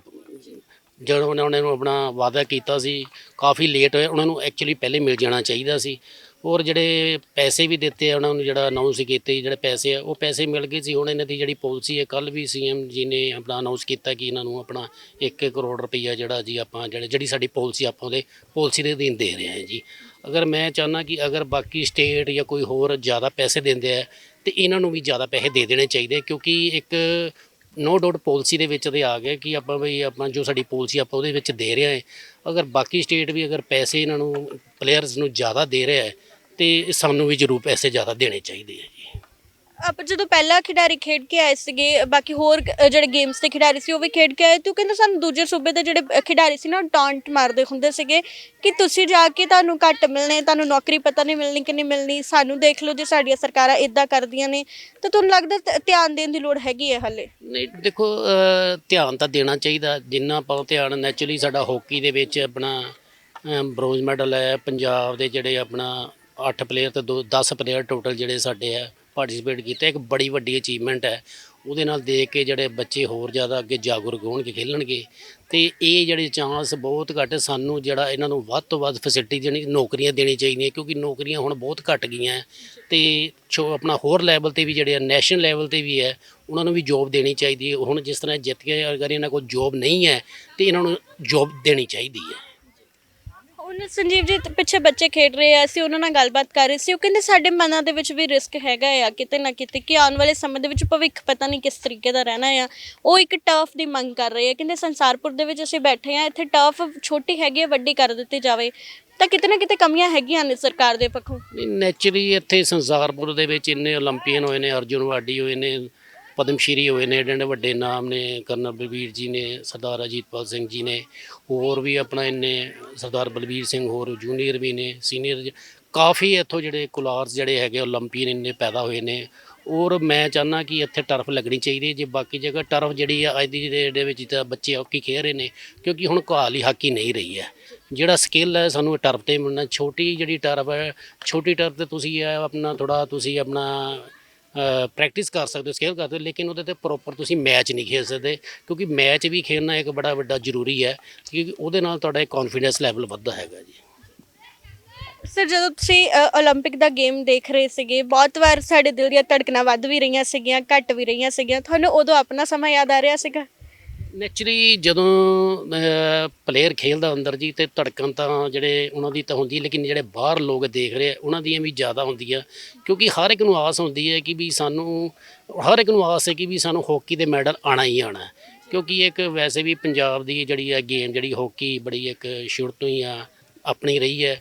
[SPEAKER 2] ਜਦੋਂ ਉਹਨਾਂ ਉਹਨਾਂ ਨੂੰ ਆਪਣਾ ਵਾਅਦਾ ਕੀਤਾ ਸੀ, ਕਾਫੀ ਲੇਟ ਹੋਇਆ ਉਹਨਾਂ ਨੂੰ ਐਕਚੁਅਲੀ ਪਹਿਲੇ ਮਿਲ ਜਾਣਾ ਚਾਹੀਦਾ ਸੀ। ਔਰ ਜਿਹੜੇ ਪੈਸੇ ਵੀ ਦਿੱਤੇ ਆ, ਉਹਨਾਂ ਨੂੰ ਜਿਹੜਾ ਅਨਾਉਂਸ ਕੀਤੇ ਜਿਹੜੇ ਪੈਸੇ ਆ, ਉਹ ਪੈਸੇ ਮਿਲ ਗਏ ਸੀ। ਹੁਣ ਇਹਨਾਂ ਦੀ ਜਿਹੜੀ ਪਾਲਿਸੀ ਹੈ ਕੱਲ ਵੀ ਸੀਐਮ ਜੀ ਨੇ ਆਪਣਾ ਅਨਾਉਂਸ ਕੀਤਾ ਕਿ ਇਹਨਾਂ ਨੂੰ ਆਪਣਾ 1 ਕਰੋੜ ਰੁਪਈਆ ਜਿਹੜਾ ਜੀ ਆਪਾਂ ਜਿਹੜੇ, ਜਿਹੜੀ ਸਾਡੀ ਪਾਲਿਸੀ ਆਪਾਂ ਉਹਦੇ ਪਾਲਿਸੀ ਦੇ ਅਧੀਨ ਦੇ ਰਹੇ ਹਾਂ ਜੀ। ਅਗਰ ਮੈਂ ਚਾਹੁੰਦਾ ਕਿ ਅਗਰ ਬਾਕੀ ਸਟੇਟ ਜਾਂ ਕੋਈ ਹੋਰ ਜ਼ਿਆਦਾ ਪੈਸੇ ਦਿੰਦੇ ਆ, ਤੇ ਇਹਨਾਂ ਨੂੰ ਵੀ ਜ਼ਿਆਦਾ ਪੈਸੇ ਦੇ ਦੇਣੇ ਚਾਹੀਦੇ ਕਿਉਂਕਿ ਇੱਕ ਨੋ ਡਾਊਟ ਪਾਲਿਸੀ ਦੇ ਵਿੱਚ ਤੇ ਆ ਗਿਆ ਕਿ ਆਪਾਂ ਵੀ ਆਪਾਂ ਜੋ ਸਾਡੀ ਪਾਲਿਸੀ ਆਪਾਂ ਉਹਦੇ ਵਿੱਚ ਦੇ ਰਿਹਾ ਹੈ। ਅਗਰ ਬਾਕੀ ਸਟੇਟ ਵੀ ਅਗਰ ਪੈਸੇ ਇਹਨਾਂ ਨੂੰ ਪਲੇਅਰਸ ਨੂੰ ਜ਼ਿਆਦਾ ਦੇ ਰਿਹਾ ਹੈ ਤੇ ਸਾਨੂੰ ਵੀ ਜ਼ਰੂਰ ਪੈਸੇ ਜ਼ਿਆਦਾ ਦੇਣੇ ਚਾਹੀਦੇ ਆ ਜੀ।
[SPEAKER 1] ਆਪਾਂ ਜਦੋਂ ਪਹਿਲਾਂ ਖਿਡਾਰੀ ਖੇਡ ਕੇ ਆਏ ਸੀਗੇ ਬਾਕੀ ਹੋਰ ਅ, ਜਿਹੜੇ ਗੇਮਸ ਦੇ ਖਿਡਾਰੀ ਸੀ ਉਹ ਵੀ ਖੇਡ ਕੇ ਆਏ। ਤੇ ਉਹ ਕਹਿੰਦੇ ਸਾਨੂੰ ਦੂਜੇ ਸੂਬੇ ਦੇ ਜਿਹੜੇ ਅ, ਖਿਡਾਰੀ ਸੀ ਨਾ ਟੌਂਟ ਮਾਰਦੇ ਹੁੰਦੇ ਸੀਗੇ। ਕਿ ਤੁਸੀਂ ਜਾ ਕੇ ਤੁਹਾਨੂੰ ਘੱਟ ਮਿਲਣੇ ਤੁਹਾਨੂੰ ਨੌਕਰੀ ਪਤਾ ਨਹੀਂ ਮਿਲਣੀ ਕਿ ਨਹੀਂ ਮਿਲਣੀ। ਸਾਨੂੰ ਦੇਖ ਲਓ ਜੇ ਸਾਡੀਆਂ ਸਰਕਾਰਾਂ ਇਦਾਂ ਕਰਦੀਆਂ ਨੇ ਤਾਂ ਤੁਹਾਨੂੰ ਲੱਗਦਾ ਧ- ਧਿਆਨ ਦੇਣ ਦੀ ਲੋੜ ਹੈਗੀ ਹੈ ਹਲੇ?
[SPEAKER 2] ਨਹੀਂ ਦੇਖੋ ਅਹ, ਧਿਆਨ ਤਾਂ ਦੇਣਾ ਚਾਹੀਦਾ। ਜਿੰਨਾ ਆਪਾਂ ਧਿਆਨ ਨੈਚੁਰਲੀ ਸਾਡਾ ਹਾਕੀ ਦੇ ਵਿੱਚ ਆਪਣਾ ਬ੍ਰੋਂਜ਼ ਮੈਡਲ ਹੈ ਪੰਜਾਬ ਦੇ ਜਿਹੜੇ ਆਪਣਾ 8 ਪਲੇਅਰ ਤੇ 2 10 ਪਲੇਅਰ ਟੋਟਲ ਜਿਹੜੇ ਸਾਡੇ ਹੈ ਪਾਰਟਿਸਿਪੇਟ ਕੀਤੇ, ਇੱਕ ਬੜੀ ਵੱਡੀ ਅਚੀਵਮੈਂਟ ਹੈ। ਉਹਦੇ ਨਾਲ ਦੇਖ ਕੇ ਜਿਹੜੇ ਬੱਚੇ ਹੋਰ ਜ਼ਿਆਦਾ ਅੱਗੇ ਜਾਗਰੂਕ ਹੋਣਗੇ, ਖੇਲਣਗੇ। ਤੇ ਇਹ ਜਿਹੜੇ ਚਾਂਸ ਬਹੁਤ ਘੱਟ ਸਾਨੂੰ ਜਿਹੜਾ ਇਹਨਾਂ ਨੂੰ ਵੱਧ ਤੋਂ ਵੱਧ ਫੈਸਿਲਿਟੀ ਦੇਣੀ, ਨੌਕਰੀਆਂ ਦੇਣੀ ਚਾਹੀਦੀਆਂ, ਕਿਉਂਕਿ ਨੌਕਰੀਆਂ ਹੁਣ ਬਹੁਤ ਘੱਟ ਗਈਆਂ ਹੈ। ਤੇ ਛੋ, ਆਪਣਾ ਹੋਰ ਲੈਵਲ ਤੇ ਵੀ ਜਿਹੜੇ ਆ ਨੈਸ਼ਨਲ ਲੈਵਲ ਤੇ ਵੀ ਹੈ, ਉਹਨਾਂ ਨੂੰ ਵੀ ਜੋਬ ਦੇਣੀ ਚਾਹੀਦੀ ਹੈ। ਹੁਣ ਜਿਸ ਤਰ੍ਹਾਂ ਜਿੱਤ ਕੇ ਅਗਰ ਇਹਨਾਂ ਕੋਲ ਜੋਬ ਨਹੀਂ ਹੈ, ਤੇ ਇਹਨਾਂ ਨੂੰ ਜੋਬ ਦੇਣੀ ਚਾਹੀਦੀ ਹੈ।
[SPEAKER 1] ਉਹਨੇ ਸੰਜੀਵ ਜੀ ਪਿੱਛੇ ਬੱਚੇ ਖੇਡ ਰਹੇ ਆ, ਅਸੀਂ ਉਹਨਾਂ ਨਾਲ ਗੱਲਬਾਤ ਕਰ ਰਹੇ ਸੀ। ਉਹ ਕਹਿੰਦੇ ਸਾਡੇ ਮਨਾਂ ਦੇ ਵਿੱਚ ਵੀ ਰਿਸਕ ਹੈਗਾ ਆ, ਕਿਤੇ ਨਾ ਕਿਤੇ ਕਿ ਆਉਣ ਵਾਲੇ ਸਮੇਂ ਦੇ ਵਿੱਚ ਭਵਿੱਖ ਪਤਾ ਨਹੀਂ ਕਿਸ ਤਰੀਕੇ ਦਾ ਰਹਿਣਾ ਆ। ਉਹ ਇੱਕ ਟਰਫ ਦੀ ਮੰਗ ਕਰ ਰਹੇ ਆ, ਕਹਿੰਦੇ ਸੰਸਾਰਪੁਰ ਦੇ ਵਿੱਚ ਅਸੀਂ ਬੈਠੇ ਆ, ਇੱਥੇ ਟਰਫ ਛੋਟੀ ਹੈਗੀ ਆ, ਵੱਡੀ ਕਰ ਦਿੱਤੀ ਜਾਵੇ। ਤਾਂ ਕਿਤੇ ਨਾ ਕਿਤੇ ਕਮੀਆਂ ਹੈਗੀਆਂ ਨੇ ਸਰਕਾਰ ਦੇ ਪੱਖੋਂ।
[SPEAKER 2] ਨੇਚਰਲੀ ਇੱਥੇ ਸੰਸਾਰਪੁਰ ਦੇ ਵਿੱਚ ਇੰਨੇ 올림픽ਨ ਹੋਏ ਨੇ, ਅਰਜੁਨ ਵਾਡੀ ਹੋਏ ਨੇ ਪਦਮਸ਼੍ਰੀ ਹੋਏ ਨੇ ਐਡੇ ਵੱਡੇ ਨਾਮ ਨੇ, ਕਰਨਲ ਬਲਬੀਰ ਜੀ ਨੇ, ਸਰਦਾਰ ਅਜੀਤਪਾਲ ਸਿੰਘ ਜੀ ਨੇ, ਹੋਰ ਵੀ ਆਪਣਾ ਇੰਨੇ ਸਰਦਾਰ ਬਲਬੀਰ ਸਿੰਘ, ਹੋਰ ਜੂਨੀਅਰ ਵੀ ਨੇ, ਸੀਨੀਅਰ ਕਾਫੀ ਇੱਥੋਂ ਜਿਹੜੇ ਕੁਲਾਰਸ ਜਿਹੜੇ ਹੈਗੇ 올림픽ੀਅਨ ਇੰਨੇ ਪੈਦਾ ਹੋਏ ਨੇ। ਔਰ ਮੈਂ ਚਾਹਨਾ ਕਿ ਇੱਥੇ ਟਰਫ ਲੱਗਣੀ ਚਾਹੀਦੀ ਜੇ ਬਾਕੀ ਜਗ੍ਹਾ ਟਰਫ ਜਿਹੜੀ ਆ, ਅੱਜ ਦੀ ਡੇਟ ਦੇ ਵਿੱਚ ਤਾਂ ਬੱਚੇ ਹਾਕੀ ਖੇਡ ਰਹੇ ਨੇ, ਕਿਉਂਕਿ ਹੁਣ ਘਾਲ ਹੀ ਹਾਕੀ ਨਹੀਂ ਰਹੀ ਹੈ। ਜਿਹੜਾ ਸਕਿੱਲ ਹੈ, ਸਾਨੂੰ ਟਰਫ ਤੇ ਮਿਲਣਾ, ਛੋਟੀ ਜਿਹੜੀ ਟਰਫ ਹੈ, ਛੋਟੀ ਟਰਫ ਤੇ ਤੁਸੀਂ ਆਪਣਾ ਥੋੜਾ ਤੁਸੀਂ ਆਪਣਾ ਪ੍ਰੈਕਟਿਸ ਕਰ ਸਕਦੇ ਹੋ ਸਕੇਲ ਕਰ ਸਕਦੇ ਹੋ ਲੇਕਿਨ ਉਹਦੇ ਤੇ ਪ੍ਰੋਪਰ ਤੁਸੀਂ ਮੈਚ ਨਹੀਂ ਖੇਡ ਸਕਦੇ ਕਿਉਂਕਿ ਮੈਚ ਵੀ ਖੇਡਣਾ ਇੱਕ ਬੜਾ ਵੱਡਾ ਜ਼ਰੂਰੀ ਹੈ ਕਿਉਂਕਿ ਉਹਦੇ ਨਾਲ ਤੁਹਾਡਾ ਕੌਨਫੀਡੈਂਸ ਲੈਵਲ ਵੱਧਦਾ ਹੈਗਾ ਜੀ
[SPEAKER 1] ਸਰ ਜਦੋਂ ਤੁਸੀਂ ਅ, 올림픽 ਦਾ ਗੇਮ ਦੇਖ ਰਹੇ ਸੀਗੇ ਬਹੁਤ ਵਾਰ ਸਾਡੇ ਦਿਲ ਦੀਆਂ ਧੜਕਣਾਂ ਵੱਧ ਵੀ ਰਹੀਆਂ ਸੀਗੀਆਂ ਘਟ ਵੀ ਰਹੀਆਂ ਸੀਗੀਆਂ ਤੁਹਾਨੂੰ ਉਦੋਂ ਆਪਣਾ ਸਮਾਂ ਯਾਦ ਆ ਰਿਹਾ ਸੀਗਾ
[SPEAKER 2] ਨੈਚੁਰਲੀ ਜਦੋਂ ਪਲੇਅਰ ਖੇਲਦਾ ਅੰਦਰ ਜੀ ਤੇ ਧੜਕਣ ਤਾਂ ਜਿਹੜੇ ਉਹਨਾਂ ਦੀ ਤਾਂ ਹੁੰਦੀ ਲੇਕਿਨ ਜਿਹੜੇ ਬਾਹਰ ਲੋਕ ਦੇਖ ਰਹੇ ਆ, ਉਹਨਾਂ ਦੀਆਂ ਵੀ ਜ਼ਿਆਦਾ ਹੁੰਦੀਆਂ ਕਿਉਂਕਿ ਹਰ ਇੱਕ ਨੂੰ ਆਸ ਹੁੰਦੀ ਹੈ ਕਿ ਵੀ ਸਾਨੂੰ ਹਰ ਇੱਕ ਨੂੰ ਆਸ ਹੈ ਕਿ ਵੀ ਸਾਨੂੰ ਹਾਕੀ ਦੇ ਮੈਡਲ ਆਣਾ ਹੀ ਆਣਾ ਕਿਉਂਕਿ ਇੱਕ ਵੈਸੇ ਵੀ ਪੰਜਾਬ ਦੀ ਜਿਹੜੀ ਹੈ ਗੇਮ ਜਿਹੜੀ ਹਾਕੀ ਬੜੀ ਇੱਕ ਸ਼ੁਰੂ ਤੋਂ ਹੀ ਆ ਆਪਣੀ ਰਹੀ ਹੈ।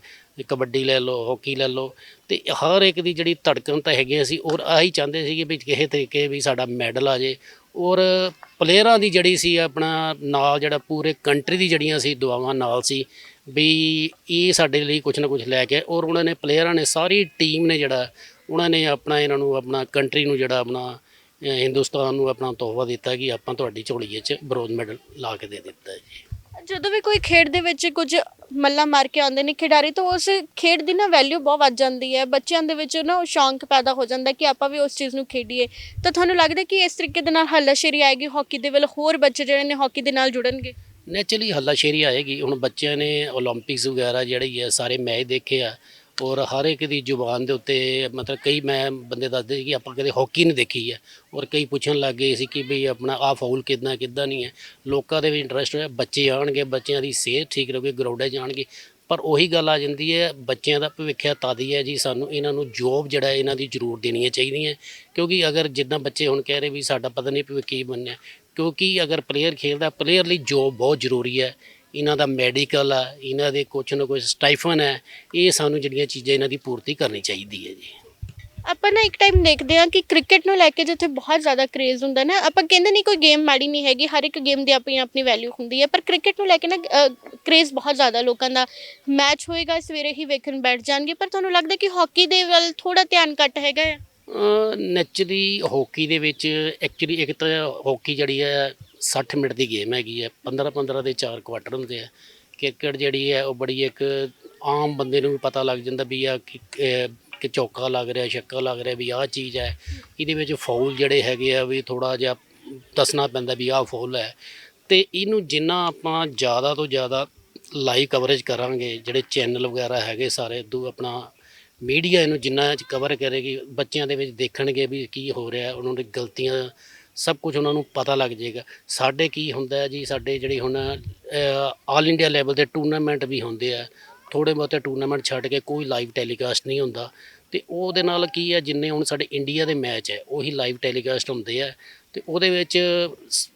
[SPEAKER 2] ਕਬੱਡੀ ਲੈ ਲਓ ਹਾਕੀ ਲੈ ਲਓ ਤੇ ਹਰ ਇੱਕ ਦੀ ਜਿਹੜੀ ਧੜਕਣ ਤਾਂ ਹੈਗੀ ਸੀ ਔਰ ਆਹੀ ਚਾਹੁੰਦੇ ਸੀਗੇ ਵੀ ਕਿਸੇ ਤਰੀਕੇ ਵੀ ਸਾਡਾ ਮੈਡਲ ਆ ਜੇ। ਔਰ ਪਲੇਅਰਾਂ ਦੀ ਜਿਹੜੀ ਸੀ ਆਪਣਾ ਨਾਲ ਜਿਹੜਾ ਪੂਰੇ ਕੰਟਰੀ ਦੀ ਜਿਹੜੀਆਂ ਸੀ ਦੁਆਵਾਂ ਨਾਲ ਸੀ ਵੀ ਇਹ ਸਾਡੇ ਲਈ ਕੁਝ ਨਾ ਕੁਝ ਲੈ ਕੇ ਔਰ ਉਹਨਾਂ ਨੇ ਪਲੇਅਰਾਂ ਨੇ ਸਾਰੀ ਟੀਮ ਨੇ ਜਿਹੜਾ, ਉਹਨਾਂ ਨੇ ਆਪਣਾ ਇਹਨਾਂ ਨੂੰ ਆਪਣਾ ਕੰਟਰੀ ਨੂੰ ਜਿਹੜਾ ਆਪਣਾ ਹਿੰਦੁਸਤਾਨ ਨੂੰ ਆਪਣਾ ਤੋਹਫਾ ਦਿੱਤਾ ਕਿ ਆਪਾਂ ਤੁਹਾਡੀ ਝੋਲੀਏ 'ਚ ਬਰੋਜ਼ ਮੈਡਲ ਲਾ ਕੇ ਦੇ ਦਿੱਤਾ ਜੀ।
[SPEAKER 1] ਜਦੋਂ ਵੀ ਕੋਈ ਖੇਡ ਦੇ ਵਿੱਚ ਕੁਝ ਮੱਲਾ ਮਾਰ ਕੇ ਆਉਂਦੇ ਨੇ ਖਿਡਾਰੀ, ਤਾਂ ਉਸ ਖੇਡ ਦੀ ਨਾ ਵੈਲਿਊ ਬਹੁਤ ਵੱਧ ਜਾਂਦੀ ਹੈ। ਬੱਚਿਆਂ ਦੇ ਵਿੱਚ ਨਾ ਉਹ ਸ਼ੌਂਕ ਪੈਦਾ ਹੋ ਜਾਂਦਾ ਕਿ ਆਪਾਂ ਵੀ ਉਸ ਚੀਜ਼ ਨੂੰ ਖੇਡੀਏ। ਤਾਂ ਤੁਹਾਨੂੰ ਲੱਗਦਾ ਕਿ ਇਸ ਤਰੀਕੇ ਦੇ ਨਾਲ ਹੱਲਾਸ਼ੇਰੀ ਆਏਗੀ? ਹਾਕੀ ਦੇ ਵੱਲ ਹੋਰ ਬੱਚੇ ਜਿਹੜੇ ਨੇ ਹਾਕੀ ਦੇ ਨਾਲ ਜੁੜਨਗੇ?
[SPEAKER 2] ਨੇਚਰਲੀ ਹੱਲਾਸ਼ੇਰੀ ਆਏਗੀ। ਹੁਣ ਬੱਚਿਆਂ ਨੇ 올림픽ਸ ਵਗੈਰਾ ਜਿਹੜੇ ਸਾਰੇ ਮੈਚ ਦੇਖੇ ਆ। ਔਰ ਹਰ ਇੱਕ ਦੀ ਜ਼ੁਬਾਨ ਦੇ ਉੱਤੇ ਮਤਲਬ ਕਈ ਮੈਂ ਬੰਦੇ ਦੱਸਦੇ ਸੀ ਕਿ ਆਪਾਂ ਕਦੇ ਹਾਕੀ ਨਹੀਂ ਦੇਖੀ ਹੈ। ਔਰ ਕਈ ਪੁੱਛਣ ਲੱਗ ਗਏ ਸੀ ਕਿ ਵੀ ਆਪਣਾ ਆ ਫਾਉਲ ਕਿਦਾਂ ਕਿਦਾਂ ਨਹੀਂ ਹੈ। ਲੋਕਾਂ ਦੇ ਵੀ ਇੰਟਰਸਟ ਹੋਇਆ, ਬੱਚੇ ਆਣਗੇ ਬੱਚਿਆਂ ਦੀ ਸਿਹਤ ਠੀਕ ਰਹੂਗੀ, ਗਰਾਊਂਡਾਂ 'ਚ ਜਾਣਗੇ। ਪਰ ਉਹੀ ਗੱਲ ਆ ਜਾਂਦੀ ਹੈ, ਬੱਚਿਆਂ ਦਾ ਭਵਿੱਖ ਤਾਦੀ ਹੈ ਜੀ। ਸਾਨੂੰ ਇਹਨਾਂ ਨੂੰ ਜੋਬ ਜਿਹੜਾ ਇਹਨਾਂ ਦੀ ਜ਼ਰੂਰ ਦੇਣੀਆਂ ਚਾਹੀਦੀਆਂ। ਕਿਉਂਕਿ ਅਗਰ ਜਿੱਦਾਂ ਬੱਚੇ ਹੁਣ ਕਹਿ ਰਹੇ ਵੀ ਸਾਡਾ ਪਤਾ ਨਹੀਂ ਭਵਿੱਖ ਕੀ ਬਣਨਾ ਕਿਉਂਕਿ ਅਗਰ ਪਲੇਅਰ ਖੇਡਦਾ ਪਲੇਅਰ ਲਈ ਜੋਬ ਬਹੁਤ ਜ਼ਰੂਰੀ ਹੈ। ਇਹਨਾਂ ਦਾ ਮੈਡੀਕਲ ਆ ਇਹਨਾਂ ਦੇ ਕੁਛ ਨਾ ਕੁਛ ਸਟਾਈਫਨ ਹੈ ਇਹ ਸਾਨੂੰ ਜਿਹੜੀਆਂ ਚੀਜ਼ਾਂ ਇਹਨਾਂ ਦੀ ਪੂਰਤੀ ਕਰਨੀ ਚਾਹੀਦੀ ਹੈ ਜੀ।
[SPEAKER 1] ਆਪਾਂ ਨਾ ਇੱਕ ਟਾਈਮ ਦੇਖਦੇ ਹਾਂ ਕਿ ਕ੍ਰਿਕਟ ਨੂੰ ਲੈ ਕੇ ਜਿੱਥੇ ਬਹੁਤ ਜ਼ਿਆਦਾ ਕ੍ਰੇਜ਼ ਹੁੰਦਾ ਨਾ ਆਪਾਂ ਕਹਿੰਦੇ ਨਹੀਂ ਕੋਈ ਗੇਮ ਮਾੜੀ ਨਹੀਂ ਹੈਗੀ ਹਰ ਇੱਕ ਗੇਮ ਦੀ ਆਪਣੀ ਆਪਣੀ ਵੈਲਿਊ ਹੁੰਦੀ ਹੈ ਪਰ ਕ੍ਰਿਕਟ ਨੂੰ ਲੈ ਕੇ ਨਾ ਕ੍ਰੇਜ਼ ਬਹੁਤ ਜ਼ਿਆਦਾ ਲੋਕਾਂ ਦਾ। ਮੈਚ ਹੋਏਗਾ ਸਵੇਰੇ ਹੀ ਵੇਖਣ ਬੈਠ ਜਾਣਗੇ ਪਰ ਤੁਹਾਨੂੰ ਲੱਗਦਾ ਕਿ ਹਾਕੀ ਦੇ ਵੱਲ ਥੋੜਾ ਧਿਆਨ ਘੱਟ ਹੈਗਾ ਆ?
[SPEAKER 2] ਨੈਚੁਰਲੀ ਹਾਕੀ ਦੇ ਵਿੱਚ ਐਕਚੁਅਲੀ ਇੱਕ ਤਾਂ ਹਾਕੀ ਜਿਹੜੀ ਹੈ 60 ਮਿੰਟ ਦੀ ਗੇਮ ਹੈਗੀ ਹੈ 15 15 ਦੇ ਚਾਰ ਕੁਆਟਰ ਹੁੰਦੇ ਆ। ਕ੍ਰਿਕਟ ਜਿਹੜੀ ਹੈ, ਉਹ ਬੜੀ ਇੱਕ ਆਮ ਬੰਦੇ ਨੂੰ ਵੀ ਪਤਾ ਲੱਗ ਜਾਂਦਾ ਵੀ ਆ ਕਿ ਚੌਕਾ ਲੱਗ ਰਿਹਾ, ਛੱਕਾ ਲੱਗ ਰਿਹਾ ਵੀ ਆਹ ਚੀਜ਼ ਹੈ। ਇਹਦੇ ਵਿੱਚ ਫਾਉਲ ਜਿਹੜੇ ਹੈਗੇ ਆ ਵੀ ਥੋੜਾ ਜਿਹਾ ਦੱਸਣਾ ਪੈਂਦਾ ਵੀ ਆਹ ਫਾਉਲ ਹੈ। ਤੇ ਇਹਨੂੰ ਜਿੰਨਾ ਆਪਾਂ ਜ਼ਿਆਦਾ ਤੋਂ ਜ਼ਿਆਦਾ ਲਾਈਵ ਕਵਰੇਜ ਕਰਾਂਗੇ, ਜਿਹੜੇ ਚੈਨਲ ਵਗੈਰਾ ਹੈਗੇ ਸਾਰੇ, ਦੂ ਆਪਣਾ ਮੀਡੀਆ ਇਹਨੂੰ ਜਿੰਨਾ ਕਵਰ ਕਰੇਗੀ, ਬੱਚਿਆਂ ਦੇ ਵਿੱਚ ਦੇਖਣਗੇ ਵੀ ਕੀ ਹੋ ਰਿਹਾ, ਉਹਨਾਂ ਦੀ ਗਲਤੀਆਂ ਸਭ ਕੁਝ ਉਹਨਾਂ ਨੂੰ ਪਤਾ ਲੱਗ ਜਾਏਗਾ। ਸਾਡੇ ਕੀ ਹੁੰਦਾ ਹੈ ਜੀ, ਸਾਡੇ ਜਿਹੜੇ ਹੁਣ ਆਲ ਇੰਡੀਆ ਲੈਵਲ ਦੇ ਟੂਰਨਾਮੈਂਟ ਵੀ ਹੁੰਦੇ ਆ। ਥੋੜੇ ਬਹੁਤੇ ਟੂਰਨਾਮੈਂਟ ਛੱਡ ਕੇ ਕੋਈ ਲਾਈਵ ਟੈਲੀਕਾਸਟ ਨਹੀਂ ਹੁੰਦਾ। ਤੇ ਉਹਦੇ ਨਾਲ ਕੀ ਹੈ, ਜਿੰਨੇ ਹੁਣ ਸਾਡੇ ਇੰਡੀਆ ਦੇ ਮੈਚ ਹੈ, ਉਹੀ ਲਾਈਵ ਟੈਲੀਕਾਸਟ ਹੁੰਦੇ ਆ। ਤੇ ਉਹਦੇ ਵਿੱਚ ਸ-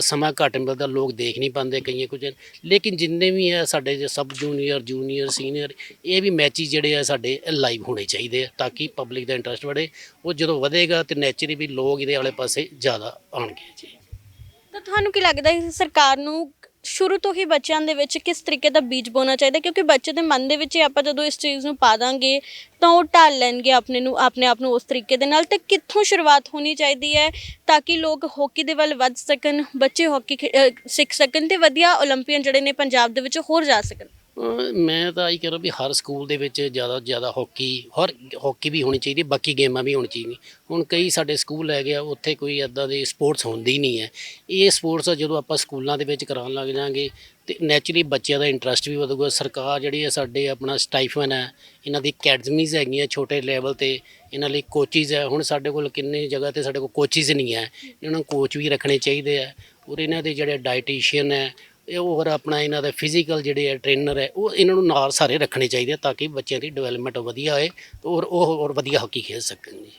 [SPEAKER 2] ਸਮਾਂ ਘੱਟ ਮਿਲਦਾ ਲੋਕ ਦੇਖ ਨਹੀਂ ਪਾਉਂਦੇ ਕਈਆਂ ਕੁਝ। ਲੇਕਿਨ ਜਿੰਨੇ ਵੀ ਹੈ ਸਾਡੇ ਜੇ ਸਬ ਜੂਨੀਅਰ ਜੂਨੀਅਰ, ਸੀਨੀਅਰ, ਇਹ ਵੀ ਮੈਚਿਸ ਜਿਹੜੇ ਆ ਸਾਡੇ ਲਾਈਵ ਹੋਣੇ ਚਾਹੀਦੇ ਆ, ਤਾਂ ਕਿ ਪਬਲਿਕ ਦਾ ਇੰਟਰਸਟ ਵੜੇ। ਉਹ ਜਦੋਂ ਵਧੇਗਾ ਤੇ ਨੈਚੁਰਲੀ ਵੀ ਲੋਕ ਇਹਦੇ ਵਾਲੇ ਪਾਸੇ ਜ਼ਿਆਦਾ ਆਉਣਗੇ ਜੀ।
[SPEAKER 1] ਤਾਂ ਤੁਹਾਨੂੰ ਕੀ ਲੱਗਦਾ ਹੈ ਸਰਕਾਰ ਨੂੰ ਸ਼ੁਰੂ ਤੋਂ ਹੀ ਬੱਚਿਆਂ ਦੇ ਵਿੱਚ ਕਿਸ ਤਰੀਕੇ ਦਾ ਬੀਜ ਬੋਣਾ ਚਾਹੀਦਾ? ਕਿਉਂਕਿ ਬੱਚੇ ਦੇ ਮਨ ਦੇ ਵਿੱਚ ਹੀ ਆਪਾਂ ਜਦੋਂ ਇਸ ਚੀਜ਼ ਨੂੰ ਪਾ ਦਾਂਗੇ, ਤਾਂ ਉਹ ਢਾਲ ਲੈਣਗੇ ਆਪਣੇ ਨੂੰ, ਆਪਣੇ ਆਪ ਨੂੰ ਉਸ ਤਰੀਕੇ ਦੇ ਨਾਲ। ਤੇ ਕਿੱਥੋਂ ਸ਼ੁਰੂਆਤ ਹੋਣੀ ਚਾਹੀਦੀ ਹੈ ਤਾਂ ਕਿ ਲੋਕ ਹਾਕੀ ਦੇ ਵੱਲ ਵੱਧ ਸਕਣ, ਬੱਚੇ ਹਾਕੀ ਸਿੱਖ ਸਕਣ ਤੇ ਵਧੀਆ 올림ਪੀਅਨ ਜਿਹੜੇ ਨੇ ਪੰਜਾਬ ਦੇ ਵਿੱਚ ਹੋਰ ਜਾ ਸਕਣ?
[SPEAKER 2] ਮੈਂ ਤਾਂ ਇਹ ਕਹਿ ਰਿਹਾ ਵੀ ਹਰ ਸਕੂਲ ਦੇ ਵਿੱਚ ਜ਼ਿਆਦਾ ਤੋਂ ਜ਼ਿਆਦਾ ਹਾਕੀ, ਹਰ ਹਾਕੀ ਵੀ ਹੋਣੀ ਚਾਹੀਦੀ, ਬਾਕੀ ਗੇਮਾਂ ਵੀ ਹੋਣੀ ਚਾਹੀਦੀਆਂ। ਹੁਣ ਕਈ ਸਾਡੇ ਸਕੂਲ ਹੈਗੇ ਆ, ਉੱਥੇ ਕੋਈ ਐਦਾਂ ਦੇ ਸਪੋਰਟਸ ਹੁੰਦੀ ਨਹੀਂ ਹੈ। ਇਹ ਸਪੋਰਟਸ ਜਦੋਂ ਆਪਾਂ ਸਕੂਲਾਂ ਦੇ ਵਿੱਚ ਕਰਾਉਣ ਲੱਗ ਜਾਾਂਗੇ ਤੇ ਨੈਚੁਰਲੀ ਬੱਚਿਆਂ ਦਾ ਇੰਟਰਸਟ ਵੀ ਵਧੂਗਾ। ਸਰਕਾਰ ਜਿਹੜੀ ਹੈ ਸਾਡੇ ਆਪਣਾ ਸਟਾਈਫਨ ਹੈ, ਇਹਨਾਂ ਦੀ ਅਕੈਡਮੀਜ਼ ਹੈਗੀਆਂ ਛੋਟੇ ਲੈਵਲ ਤੇ, ਇਹਨਾਂ ਲਈ ਕੋਚਿਸ ਹੈ। ਹੁਣ ਸਾਡੇ ਕੋਲ ਕਿੰਨੇ ਜਗ੍ਹਾ ਤੇ ਸਾਡੇ ਕੋਲ ਕੋਚਿਸ ਨਹੀਂ ਹੈ। ਇਹਨਾਂ ਨੂੰ ਕੋਚ ਵੀ ਰੱਖਣੇ ਚਾਹੀਦੇ ਆ। ਔਰ ਇਹਨਾਂ ਦੇ ਜਿਹੜੇ ਡਾਈਟੀਸ਼ੀਅਨ ਹੈ ਇਹ ਹੋਰ ਆਪਣਾ ਇਹਨਾਂ ਦੇ ਫਿਜ਼ੀਕਲ ਜਿਹੜੇ ਆ ਟ੍ਰੇਨਰ ਹੈ, ਉਹ ਇਹਨਾਂ ਨੂੰ ਨਾਲ ਸਾਰੇ ਰੱਖਣੇ ਚਾਹੀਦੇ ਆ ਤਾਂ ਕਿ ਬੱਚਿਆਂ ਦੀ ਡਿਵੈਲਪਮੈਂਟ ਵਧੀਆ ਹੋਏ ਔਰ ਉਹ ਹੋਰ ਵਧੀਆ ਹਾਕੀ ਖੇਡ ਸਕਣ ਜੀ।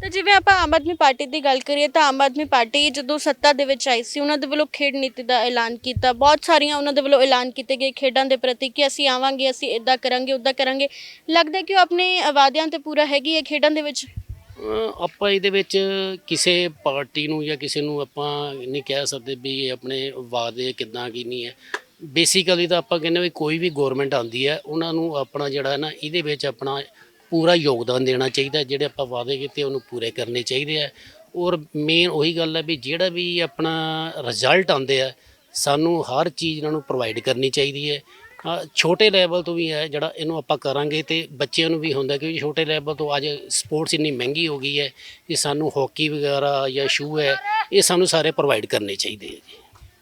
[SPEAKER 1] ਤੇ ਜਿਵੇਂ ਆਪਾਂ ਆਮ ਆਦਮੀ ਪਾਰਟੀ ਦੀ ਗੱਲ ਕਰੀਏ ਤਾਂ ਆਮ ਆਦਮੀ ਪਾਰਟੀ ਜਦੋਂ ਸੱਤਾ ਦੇ ਵਿੱਚ ਆਈ ਸੀ, ਉਹਨਾਂ ਦੇ ਵੱਲੋਂ ਖੇਡ ਨੀਤੀ ਦਾ ਐਲਾਨ ਕੀਤਾ। ਬਹੁਤ ਸਾਰੀਆਂ ਉਹਨਾਂ ਦੇ ਵੱਲੋਂ ਐਲਾਨ ਕੀਤੇ ਗਏ ਖੇਡਾਂ ਦੇ ਪ੍ਰਤੀ ਕਿ ਅਸੀਂ ਆਵਾਂਗੇ, ਅਸੀਂ ਇਦਾਂ ਕਰਾਂਗੇ ਉਦਾਂ ਕਰਾਂਗੇ। ਲੱਗਦਾ ਕਿ ਉਹ ਆਪਣੇ ਵਾਅਦਿਆਂ ਤੇ ਪੂਰਾ ਹੈਗੀ ਹੈ ਖੇਡਾਂ ਦੇ ਵਿੱਚ?
[SPEAKER 2] ਆਪਾਂ ਇਹਦੇ ਵਿੱਚ ਕਿਸੇ ਪਾਰਟੀ ਨੂੰ ਜਾਂ ਕਿਸੇ ਨੂੰ ਆਪਾਂ ਨਹੀਂ ਕਹਿ ਸਕਦੇ ਵੀ ਇਹ ਆਪਣੇ ਵਾਅਦੇ ਕਿੱਦਾਂ ਕੀ ਨਹੀਂ ਹੈ। ਬੇਸਿਕਲੀ ਤਾਂ ਆਪਾਂ ਕਹਿੰਦੇ ਵੀ ਕੋਈ ਵੀ ਗਵਰਨਮੈਂਟ ਆਉਂਦੀ ਹੈ, ਉਹਨਾਂ ਨੂੰ ਆਪਣਾ ਜਿਹੜਾ ਹੈ ਨਾ, ਇਹਦੇ ਵਿੱਚ ਆਪਣਾ ਪੂਰਾ ਯੋਗਦਾਨ ਦੇਣਾ ਚਾਹੀਦਾ ਜਿਹੜੇ ਆਪਾਂ ਵਾਅਦੇ ਕੀਤੇ ਉਹਨੂੰ ਪੂਰੇ ਕਰਨੇ ਚਾਹੀਦੇ ਆ। ਔਰ ਮੇਨ ਉਹੀ ਗੱਲ ਹੈ ਵੀ ਜਿਹੜਾ ਵੀ ਆਪਣਾ ਰਿਜ਼ਲਟ ਆਉਂਦੇ ਆ, ਸਾਨੂੰ ਹਰ ਚੀਜ਼ ਇਹਨਾਂ ਨੂੰ ਪ੍ਰੋਵਾਈਡ ਕਰਨੀ ਚਾਹੀਦੀ ਹੈ। ਛੋਟੇ ਲੈਵਲ ਤੋਂ ਵੀ ਹੈ, ਜਿਹੜਾ ਇਹਨੂੰ ਆਪਾਂ ਕਰਾਂਗੇ ਤੇ ਬੱਚਿਆਂ ਨੂੰ ਵੀ ਹੁੰਦਾ ਕਿ ਛੋਟੇ ਲੈਵਲ ਤੋਂ ਅੱਜ ਸਪੋਰਟਸ ਇੰਨੀ ਮਹਿੰਗੀ ਹੋ ਗਈ ਹੈ ਕਿ ਸਾਨੂੰ ਹਾਕੀ ਵਗੈਰਾ ਜਾਂ ਸ਼ੂ ਹੈ, ਇਹ ਸਾਨੂੰ ਸਾਰੇ ਪ੍ਰੋਵਾਈਡ ਕਰਨੇ ਚਾਹੀਦੇ ਹੈ ਜੀ।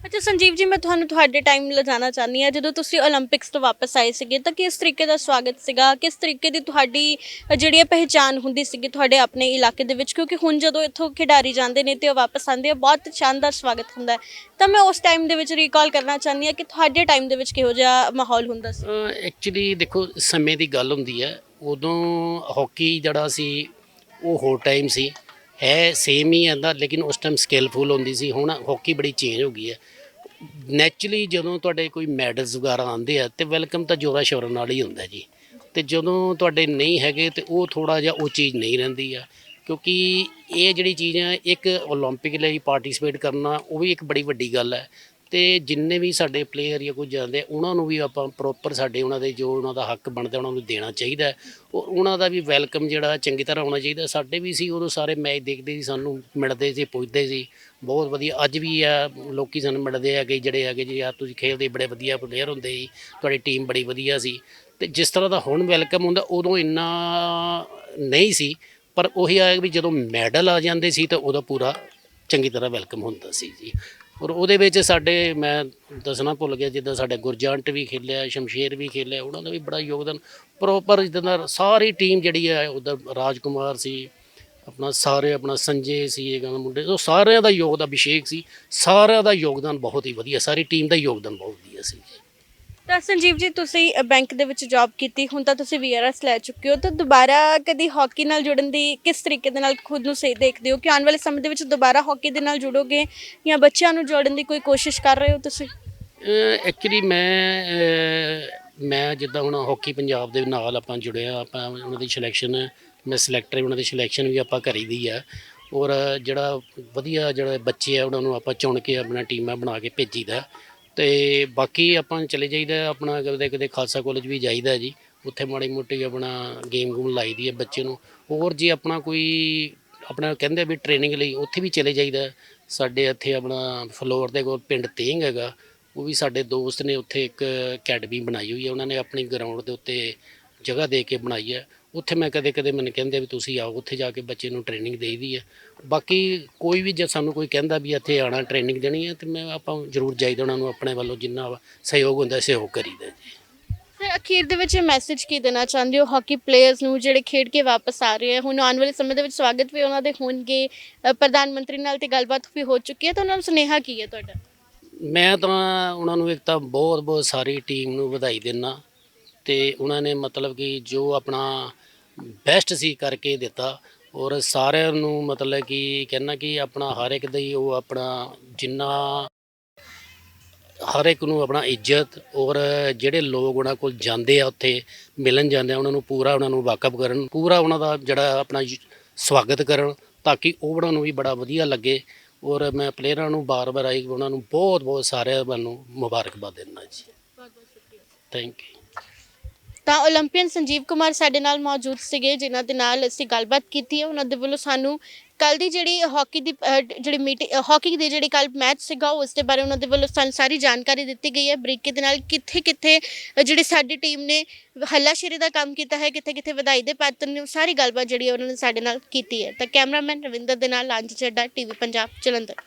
[SPEAKER 1] ਅੱਛਾ, ਸੰਜੀਵ ਜੀ, ਮੈਂ ਤੁਹਾਨੂੰ ਤੁਹਾਡੇ ਟਾਈਮ ਲਿਜਾਣਾ ਚਾਹਨੀ ਆ ਜਦੋਂ ਤੁਸੀਂ 올림픽ਸ ਤੋਂ ਵਾਪਸ ਆਏ ਸੀਗੇ, ਤਾਂ ਕਿਸ ਤਰੀਕੇ ਦਾ ਸਵਾਗਤ ਸੀਗਾ? ਕਿਸ ਤਰੀਕੇ ਦੀ ਤੁਹਾਡੀ ਜਿਹੜੀ ਇਹ ਪਹਿਚਾਨ ਹੁੰਦੀ ਸੀਗੀ ਤੁਹਾਡੇ ਆਪਣੇ ਇਲਾਕੇ ਦੇ ਵਿੱਚ? ਕਿਉਂਕਿ ਹੁਣ ਜਦੋਂ ਇੱਥੋਂ ਖਿਡਾਰੀ ਜਾਂਦੇ ਨੇ ਤੇ ਉਹ ਵਾਪਸ ਆਉਂਦੇ ਆ, ਬਹੁਤ ਸ਼ਾਨਦਾਰ ਸਵਾਗਤ ਹੁੰਦਾ ਤਾਂ ਮੈਂ ਉਸ ਟਾਈਮ ਦੇ ਵਿੱਚ ਰੀਕਾਲ ਕਰਨਾ ਚਾਹਨੀ ਆ ਕਿ ਤੁਹਾਡੇ ਟਾਈਮ ਦੇ ਵਿੱਚ ਕਿਹੋ ਜਿਹਾ ਮਾਹੌਲ ਹੁੰਦਾ ਸੀ?
[SPEAKER 2] ਐਕਚੁਅਲੀ ਦੇਖੋ, ਸਮੇਂ ਦੀ ਗੱਲ ਹੁੰਦੀ ਹੈ। ਉਦੋਂ ਹਾਕੀ ਜਿਹੜਾ ਸੀ, ਉਹ ਹੋਰ ਟਾਈਮ ਸੀ। ਹੈ ਸੇਮ ਹੀ ਆਂਦਾ ਲੇਕਿਨ ਉਸ ਟਾਈਮ ਸਕਿੱਲਫੁਲ ਹੁੰਦੀ ਸੀ ਹੁਣ ਹਾਕੀ ਬੜੀ ਚੇਂਜ ਹੋ ਗਈ ਹੈ ਨੈਚੁਰਲੀ ਜਦੋਂ ਤੁਹਾਡੇ ਕੋਈ ਮੈਡਲਸ ਵਗੈਰਾ ਆਉਂਦੇ ਆ ਤੇ ਵੈਲਕਮ ਤਾਂ ਜੋਰਾ ਸ਼ੋਰ ਨਾਲ ਹੀ ਹੁੰਦਾ ਜੀ ਤੇ ਜਦੋਂ ਤੁਹਾਡੇ ਨਹੀਂ ਹੈਗੇ ਤੇ ਉਹ ਥੋੜਾ ਜਿਹਾ ਉਹ ਚੀਜ਼ ਨਹੀਂ ਰਹਿੰਦੀ ਆ ਕਿਉਂਕਿ ਇਹ ਜਿਹੜੀ ਚੀਜ਼ ਹੈ ਇੱਕ 올림픽 ਲਈ ਪਾਰਟਿਸਿਪੇਟ ਕਰਨਾ ਉਹ ਵੀ ਇੱਕ ਬੜੀ ਵੱਡੀ ਗੱਲ ਹੈ ਤੇ ਜਿੰਨੇ ਵੀ ਸਾਡੇ ਪਲੇਅਰ ਜਾਂ ਕੁਝ ਜਾਂਦੇ ਆ, ਉਹਨਾਂ ਨੂੰ ਵੀ ਆਪਾਂ ਪ੍ਰੋਪਰ ਸਾਡੇ ਉਹਨਾਂ ਦੇ ਜੋ ਉਹਨਾਂ ਦਾ ਹੱਕ ਬਣਦਾ ਉਹਨਾਂ ਨੂੰ ਦੇਣਾ ਚਾਹੀਦਾ ਹੈ। ਔਰ ਉਹਨਾਂ ਦਾ ਵੀ ਵੈਲਕਮ ਜਿਹੜਾ ਚੰਗੀ ਤਰ੍ਹਾਂ ਹੋਣਾ ਚਾਹੀਦਾ। ਸਾਡੇ ਵੀ ਸੀ ਉਦੋਂ ਸਾਰੇ ਮੈਚ ਦੇਖਦੇ ਸੀ ਸਾਨੂੰ ਮਿਲਦੇ ਸੀ ਪੁੱਛਦੇ ਸੀ। ਬਹੁਤ ਵਧੀਆ ਅੱਜ ਵੀ ਆ ਲੋਕੀ ਸਾਨੂੰ ਮਿਲਦੇ ਆ ਕਿ ਜਿਹੜੇ ਹੈਗੇ ਜੀ ਯਾਰ ਤੁਸੀਂ ਖੇਡਦੇ ਬੜੇ ਵਧੀਆ ਪਲੇਅਰ ਹੁੰਦੇ ਸੀ ਤੁਹਾਡੀ ਟੀਮ ਬੜੀ ਵਧੀਆ ਸੀ। ਤੇ ਜਿਸ ਤਰ੍ਹਾਂ ਦਾ ਹੁਣ ਵੈਲਕਮ ਹੁੰਦਾ ਉਦੋਂ ਇੰਨਾ ਨਹੀਂ ਸੀ ਪਰ ਉਹੀ ਆਇਆ ਵੀ ਜਦੋਂ ਮੈਡਲ ਆ ਜਾਂਦੇ ਸੀ ਤਾਂ ਉਹਦਾ ਪੂਰਾ ਚੰਗੀ ਤਰ੍ਹਾਂ ਵੈਲਕਮ ਹੁੰਦਾ ਸੀ ਜੀ। ਔਰ ਉਹਦੇ ਵਿੱਚ ਸਾਡੇ, ਮੈਂ ਦੱਸਣਾ ਭੁੱਲ ਗਿਆ, ਜਿੱਦਾਂ ਸਾਡੇ ਗੁਰਜੰਟ ਵੀ ਖੇਲਿਆ, ਸ਼ਮਸ਼ੇਰ ਵੀ ਖੇਲਿਆ, ਉਹਨਾਂ ਦਾ ਵੀ ਬੜਾ ਯੋਗਦਾਨ। ਪ੍ਰੋਪਰ ਜਿੱਦਾਂ ਦਾ ਸਾਰੀ ਟੀਮ ਜਿਹੜੀ ਹੈ ਉਹਦਾ ਰਾਜਕੁਮਾਰ ਸੀ, ਆਪਣਾ ਸਾਰੇ, ਆਪਣਾ ਸੰਜੇ ਸੀ, ਇਹ ਗਾਣਾ ਮੁੰਡੇ, ਉਹ ਸਾਰਿਆਂ ਦਾ ਯੋਗਦਾਨ, ਅਭਿਸ਼ੇਕ ਸੀ, ਸਾਰਿਆਂ ਦਾ ਯੋਗਦਾਨ ਬਹੁਤ ਹੀ ਵਧੀਆ, ਸਾਰੀ ਟੀਮ ਦਾ ਯੋਗਦਾਨ ਬਹੁਤ ਵਧੀਆ ਸੀ।
[SPEAKER 1] ਤਾਂ ਸੰਜੀਵ ਜੀ, ਤੁਸੀਂ ਬੈਂਕ ਦੇ ਵਿੱਚ ਜੌਬ ਕੀਤੀ, ਹੁਣ ਤਾਂ ਤੁਸੀਂ ਵੀਆਰਐਸ ਲੈ ਚੁੱਕੇ ਹੋ, ਤਾਂ ਦੁਬਾਰਾ ਕਦੀ ਹਾਕੀ ਨਾਲ ਜੁੜਨ ਦੀ ਕਿਸ ਤਰੀਕੇ ਦੇ ਨਾਲ ਖੁਦ ਨੂੰ ਸਹੀ ਦੇਖਦੇ ਹੋ? ਕਿ ਆਉਣ ਵਾਲੇ ਸਮੇਂ ਦੇ ਵਿੱਚ ਦੁਬਾਰਾ ਹਾਕੀ ਦੇ ਨਾਲ ਜੁੜੋਗੇ ਜਾਂ ਬੱਚਿਆਂ ਨੂੰ ਜੋੜਨ ਦੀ ਕੋਈ ਕੋਸ਼ਿਸ਼ ਕਰ ਰਹੇ ਹੋ ਤੁਸੀਂ?
[SPEAKER 2] ਐਕਚੁਅਲੀ ਮੈਂ ਮੈਂ ਜਿੱਦਾਂ ਹੁਣ ਹਾਕੀ ਪੰਜਾਬ ਦੇ ਨਾਲ ਆਪਾਂ ਜੁੜੇ ਆ ਆਪਾਂ ਉਹਨਾਂ ਦੀ ਸਿਲੈਕਸ਼ਨ ਮੈਂ ਸਿਲੈਕਟਰ ਉਹਨਾਂ ਦੀ ਸਿਲੈਕਸ਼ਨ ਵੀ ਆਪਾਂ ਕਰੀ ਦੀ ਆ। ਔਰ ਜਿਹੜਾ ਵਧੀਆ ਜਿਹੜੇ ਬੱਚੇ ਆ, ਉਹਨਾਂ ਨੂੰ ਆਪਾਂ ਚੁਣ ਕੇ ਆਪਣਾ ਟੀਮਾਂ ਬਣਾ ਕੇ ਭੇਜੀਦਾ ਤੇ ਬਾਕੀ ਆਪਾਂ ਚਲੇ ਜਾਈਦਾ, ਆਪਣਾ ਕਦੇ ਕਦੇ ਖਾਲਸਾ ਕਾਲਜ ਵੀ ਜਾਈਦਾ ਜੀ। ਉੱਥੇ ਮਾੜੀ ਮੋਟੀ ਆਪਣਾ ਗੇਮ ਗੂਮ ਲਾਈਦੀ ਹੈ ਬੱਚੇ ਨੂੰ। ਹੋਰ ਜੇ ਆਪਣਾ ਕੋਈ, ਆਪਣਾ ਕਹਿੰਦੇ ਵੀ ਟ੍ਰੇਨਿੰਗ ਲਈ ਉੱਥੇ ਵੀ ਚਲੇ ਜਾਈਦਾ। ਸਾਡੇ ਇੱਥੇ ਆਪਣਾ ਫਲੋਰ ਦੇ ਕੋਲ ਪਿੰਡ ਤੇਂਗ ਹੈਗਾ। ਉਹ ਵੀ ਸਾਡੇ ਦੋਸਤ ਨੇ ਉੱਥੇ ਇੱਕ ਅਕੈਡਮੀ ਬਣਾਈ ਹੋਈ ਹੈ। ਉਹਨਾਂ ਨੇ ਆਪਣੀ ਗਰਾਊਂਡ ਦੇ ਉੱਤੇ ਜਗ੍ਹਾ ਦੇ ਕੇ ਬਣਾਈ ਹੈ। ਉੱਥੇ ਮੈਂ ਕਦੇ ਕਦੇ ਮੈਨੂੰ ਕਹਿੰਦੇ ਵੀ ਤੁਸੀਂ ਆਓ, ਉੱਥੇ ਜਾ ਕੇ ਬੱਚੇ ਨੂੰ ਟ੍ਰੇਨਿੰਗ ਦੇਈਦੀ ਹੈ। ਬਾਕੀ ਕੋਈ ਵੀ ਜੇ ਸਾਨੂੰ ਕੋਈ ਕਹਿੰਦਾ ਵੀ ਇੱਥੇ ਆਣਾ ਟ੍ਰੇਨਿੰਗ ਦੇਣੀ ਹੈ ਤੇ ਮੈਂ ਆਪਾਂ ਜ਼ਰੂਰ ਜਾਈਦਾ ਉਹਨਾਂ ਨੂੰ ਆਪਣੇ ਵੱਲੋਂ ਜਿੰਨਾ ਸਹਿਯੋਗ ਹੁੰਦਾ ਸਹਿਯੋਗ ਕਰੀਦਾ ਜੀ।
[SPEAKER 1] ਤੇ ਅਖੀਰ ਦੇ ਵਿੱਚ ਮੈਸੇਜ ਕੀ ਦੇਣਾ ਚਾਹੁੰਦੇ ਹੋ? ਹਾਕੀ ਪਲੇਅਰਸ ਨੂੰ ਜਿਹੜੇ ਖੇਡ ਕੇ ਵਾਪਸ ਆ ਰਹੇ ਆ ਹੁਣ ਆਉਣ ਵਾਲੇ ਸਮੇਂ ਦੇ ਵਿੱਚ ਸਵਾਗਤ ਵੀ ਉਹਨਾਂ ਦੇ ਹੋਣਗੇ। ਅ, ਪ੍ਰਧਾਨ ਮੰਤਰੀ ਨਾਲ ਤੇ ਗੱਲਬਾਤ ਵੀ ਹੋ ਚੁੱਕੀ ਹੈ ਤਾਂ ਉਹਨਾਂ ਨੂੰ ਸੁਨੇਹਾ ਕੀ ਹੈ ਤੁਹਾਡਾ?
[SPEAKER 2] ਮੈਂ ਤਾਂ ਉਹਨਾਂ ਨੂੰ ਇੱਕ ਤਾਂ ਬਹੁਤ ਬਹੁਤ ਸਾਰੀ ਟੀਮ ਨੂੰ ਵਧਾਈ ਦਿੰਦਾ ਤੇ ਉਹਨਾਂ ਨੇ ਮਤਲਬ ਕਿ ਜੋ ਆਪਣਾ ਬੈਸਟ ਸੀ ਕਰਕੇ ਦਿੱਤਾ ਔਰ ਸਾਰਿਆਂ ਨੂੰ ਮਤਲਬ ਕਿ ਕਹਿੰਨਾ ਕਿ ਆਪਣਾ ਹਰ ਇੱਕ ਦਾ ਹੀ ਉਹ ਆਪਣਾ ਜਿੰਨਾ ਹਰ ਇੱਕ ਨੂੰ ਆਪਣਾ ਇੱਜ਼ਤ ਔਰ ਜਿਹੜੇ ਲੋਕ ਉਹਨਾਂ ਕੋਲ ਜਾਂਦੇ ਆ ਉੱਥੇ ਮਿਲਣ ਜਾਂਦੇ ਆ ਉਹਨਾਂ ਨੂੰ ਪੂਰਾ ਉਹਨਾਂ ਨੂੰ ਵਾਕਫ ਕਰਨ ਪੂਰਾ ਉਹਨਾਂ ਦਾ ਜਿਹੜਾ ਆਪਣਾ ਸਵਾਗਤ ਕਰਨ ਤਾਂ ਕਿ ਉਹ ਉਹਨਾਂ ਨੂੰ ਵੀ ਬੜਾ ਵਧੀਆ ਲੱਗੇ। ਔਰ ਮੈਂ ਪਲੇਅਰਾਂ ਨੂੰ ਬਾਰ-ਬਾਰ ਆਈ ਉਹਨਾਂ ਨੂੰ ਬਹੁਤ ਬਹੁਤ ਸਾਰਿਆਂ ਵੱਲੋਂ ਮੁਬਾਰਕਬਾਦ ਦਿੰਦਾ ਜੀ। ਥੈਂਕ ਯੂ
[SPEAKER 1] ਤਾਂ 올림ਪੀਅਨ ਸੰਜੀਵ ਕੁਮਾਰ ਸਾਡੇ ਨਾਲ ਮੌਜੂਦ ਸੀਗੇ, ਜਿਨ੍ਹਾਂ ਦੇ ਨਾਲ ਅਸੀਂ ਗੱਲਬਾਤ ਕੀਤੀ ਹੈ। ਉਹਨਾਂ ਦੇ ਵੱਲੋਂ ਸਾਨੂੰ ਕੱਲ ਦੀ ਜਿਹੜੀ ਹਾਕੀ ਦੀ ਜਿਹੜੀ ਮੀਟਿੰਗ ਹਾਕੀ ਦੇ ਜਿਹੜੇ ਕੱਲ ਮੈਚ ਸੀਗਾ, ਉਸ ਦੇ ਬਾਰੇ ਉਹਨਾਂ ਦੇ ਵੱਲੋਂ ਸਾਨੂੰ ਸਾਰੀ ਜਾਣਕਾਰੀ ਦਿੱਤੀ ਗਈ ਹੈ। ਬਰੀਕੀ ਦੇ ਨਾਲ ਕਿੱਥੇ ਕਿੱਥੇ ਜਿਹੜੇ ਸਾਡੀ ਟੀਮ ਨੇ ਹੱਲਾਸ਼ੇਰੀ ਦਾ ਕੰਮ ਕੀਤਾ ਹੈ ਕਿੱਥੇ ਕਿੱਥੇ ਵਧਾਈ ਦੇ ਪਾਤਰ ਨੇ, ਉਹ ਸਾਰੀ ਗੱਲਬਾਤ ਜਿਹੜੀ ਹੈ ਉਹਨਾਂ ਨੇ ਸਾਡੇ ਨਾਲ ਕੀਤੀ ਹੈ। ਤਾਂ ਕੈਮਰਾਮੈਨ ਰਵਿੰਦਰ ਦੇ ਨਾਲ ਲਾਂਝ ਚੱਡਾ ਟੀਵੀ ਪੰਜਾਬ, ਜਲੰਧਰ।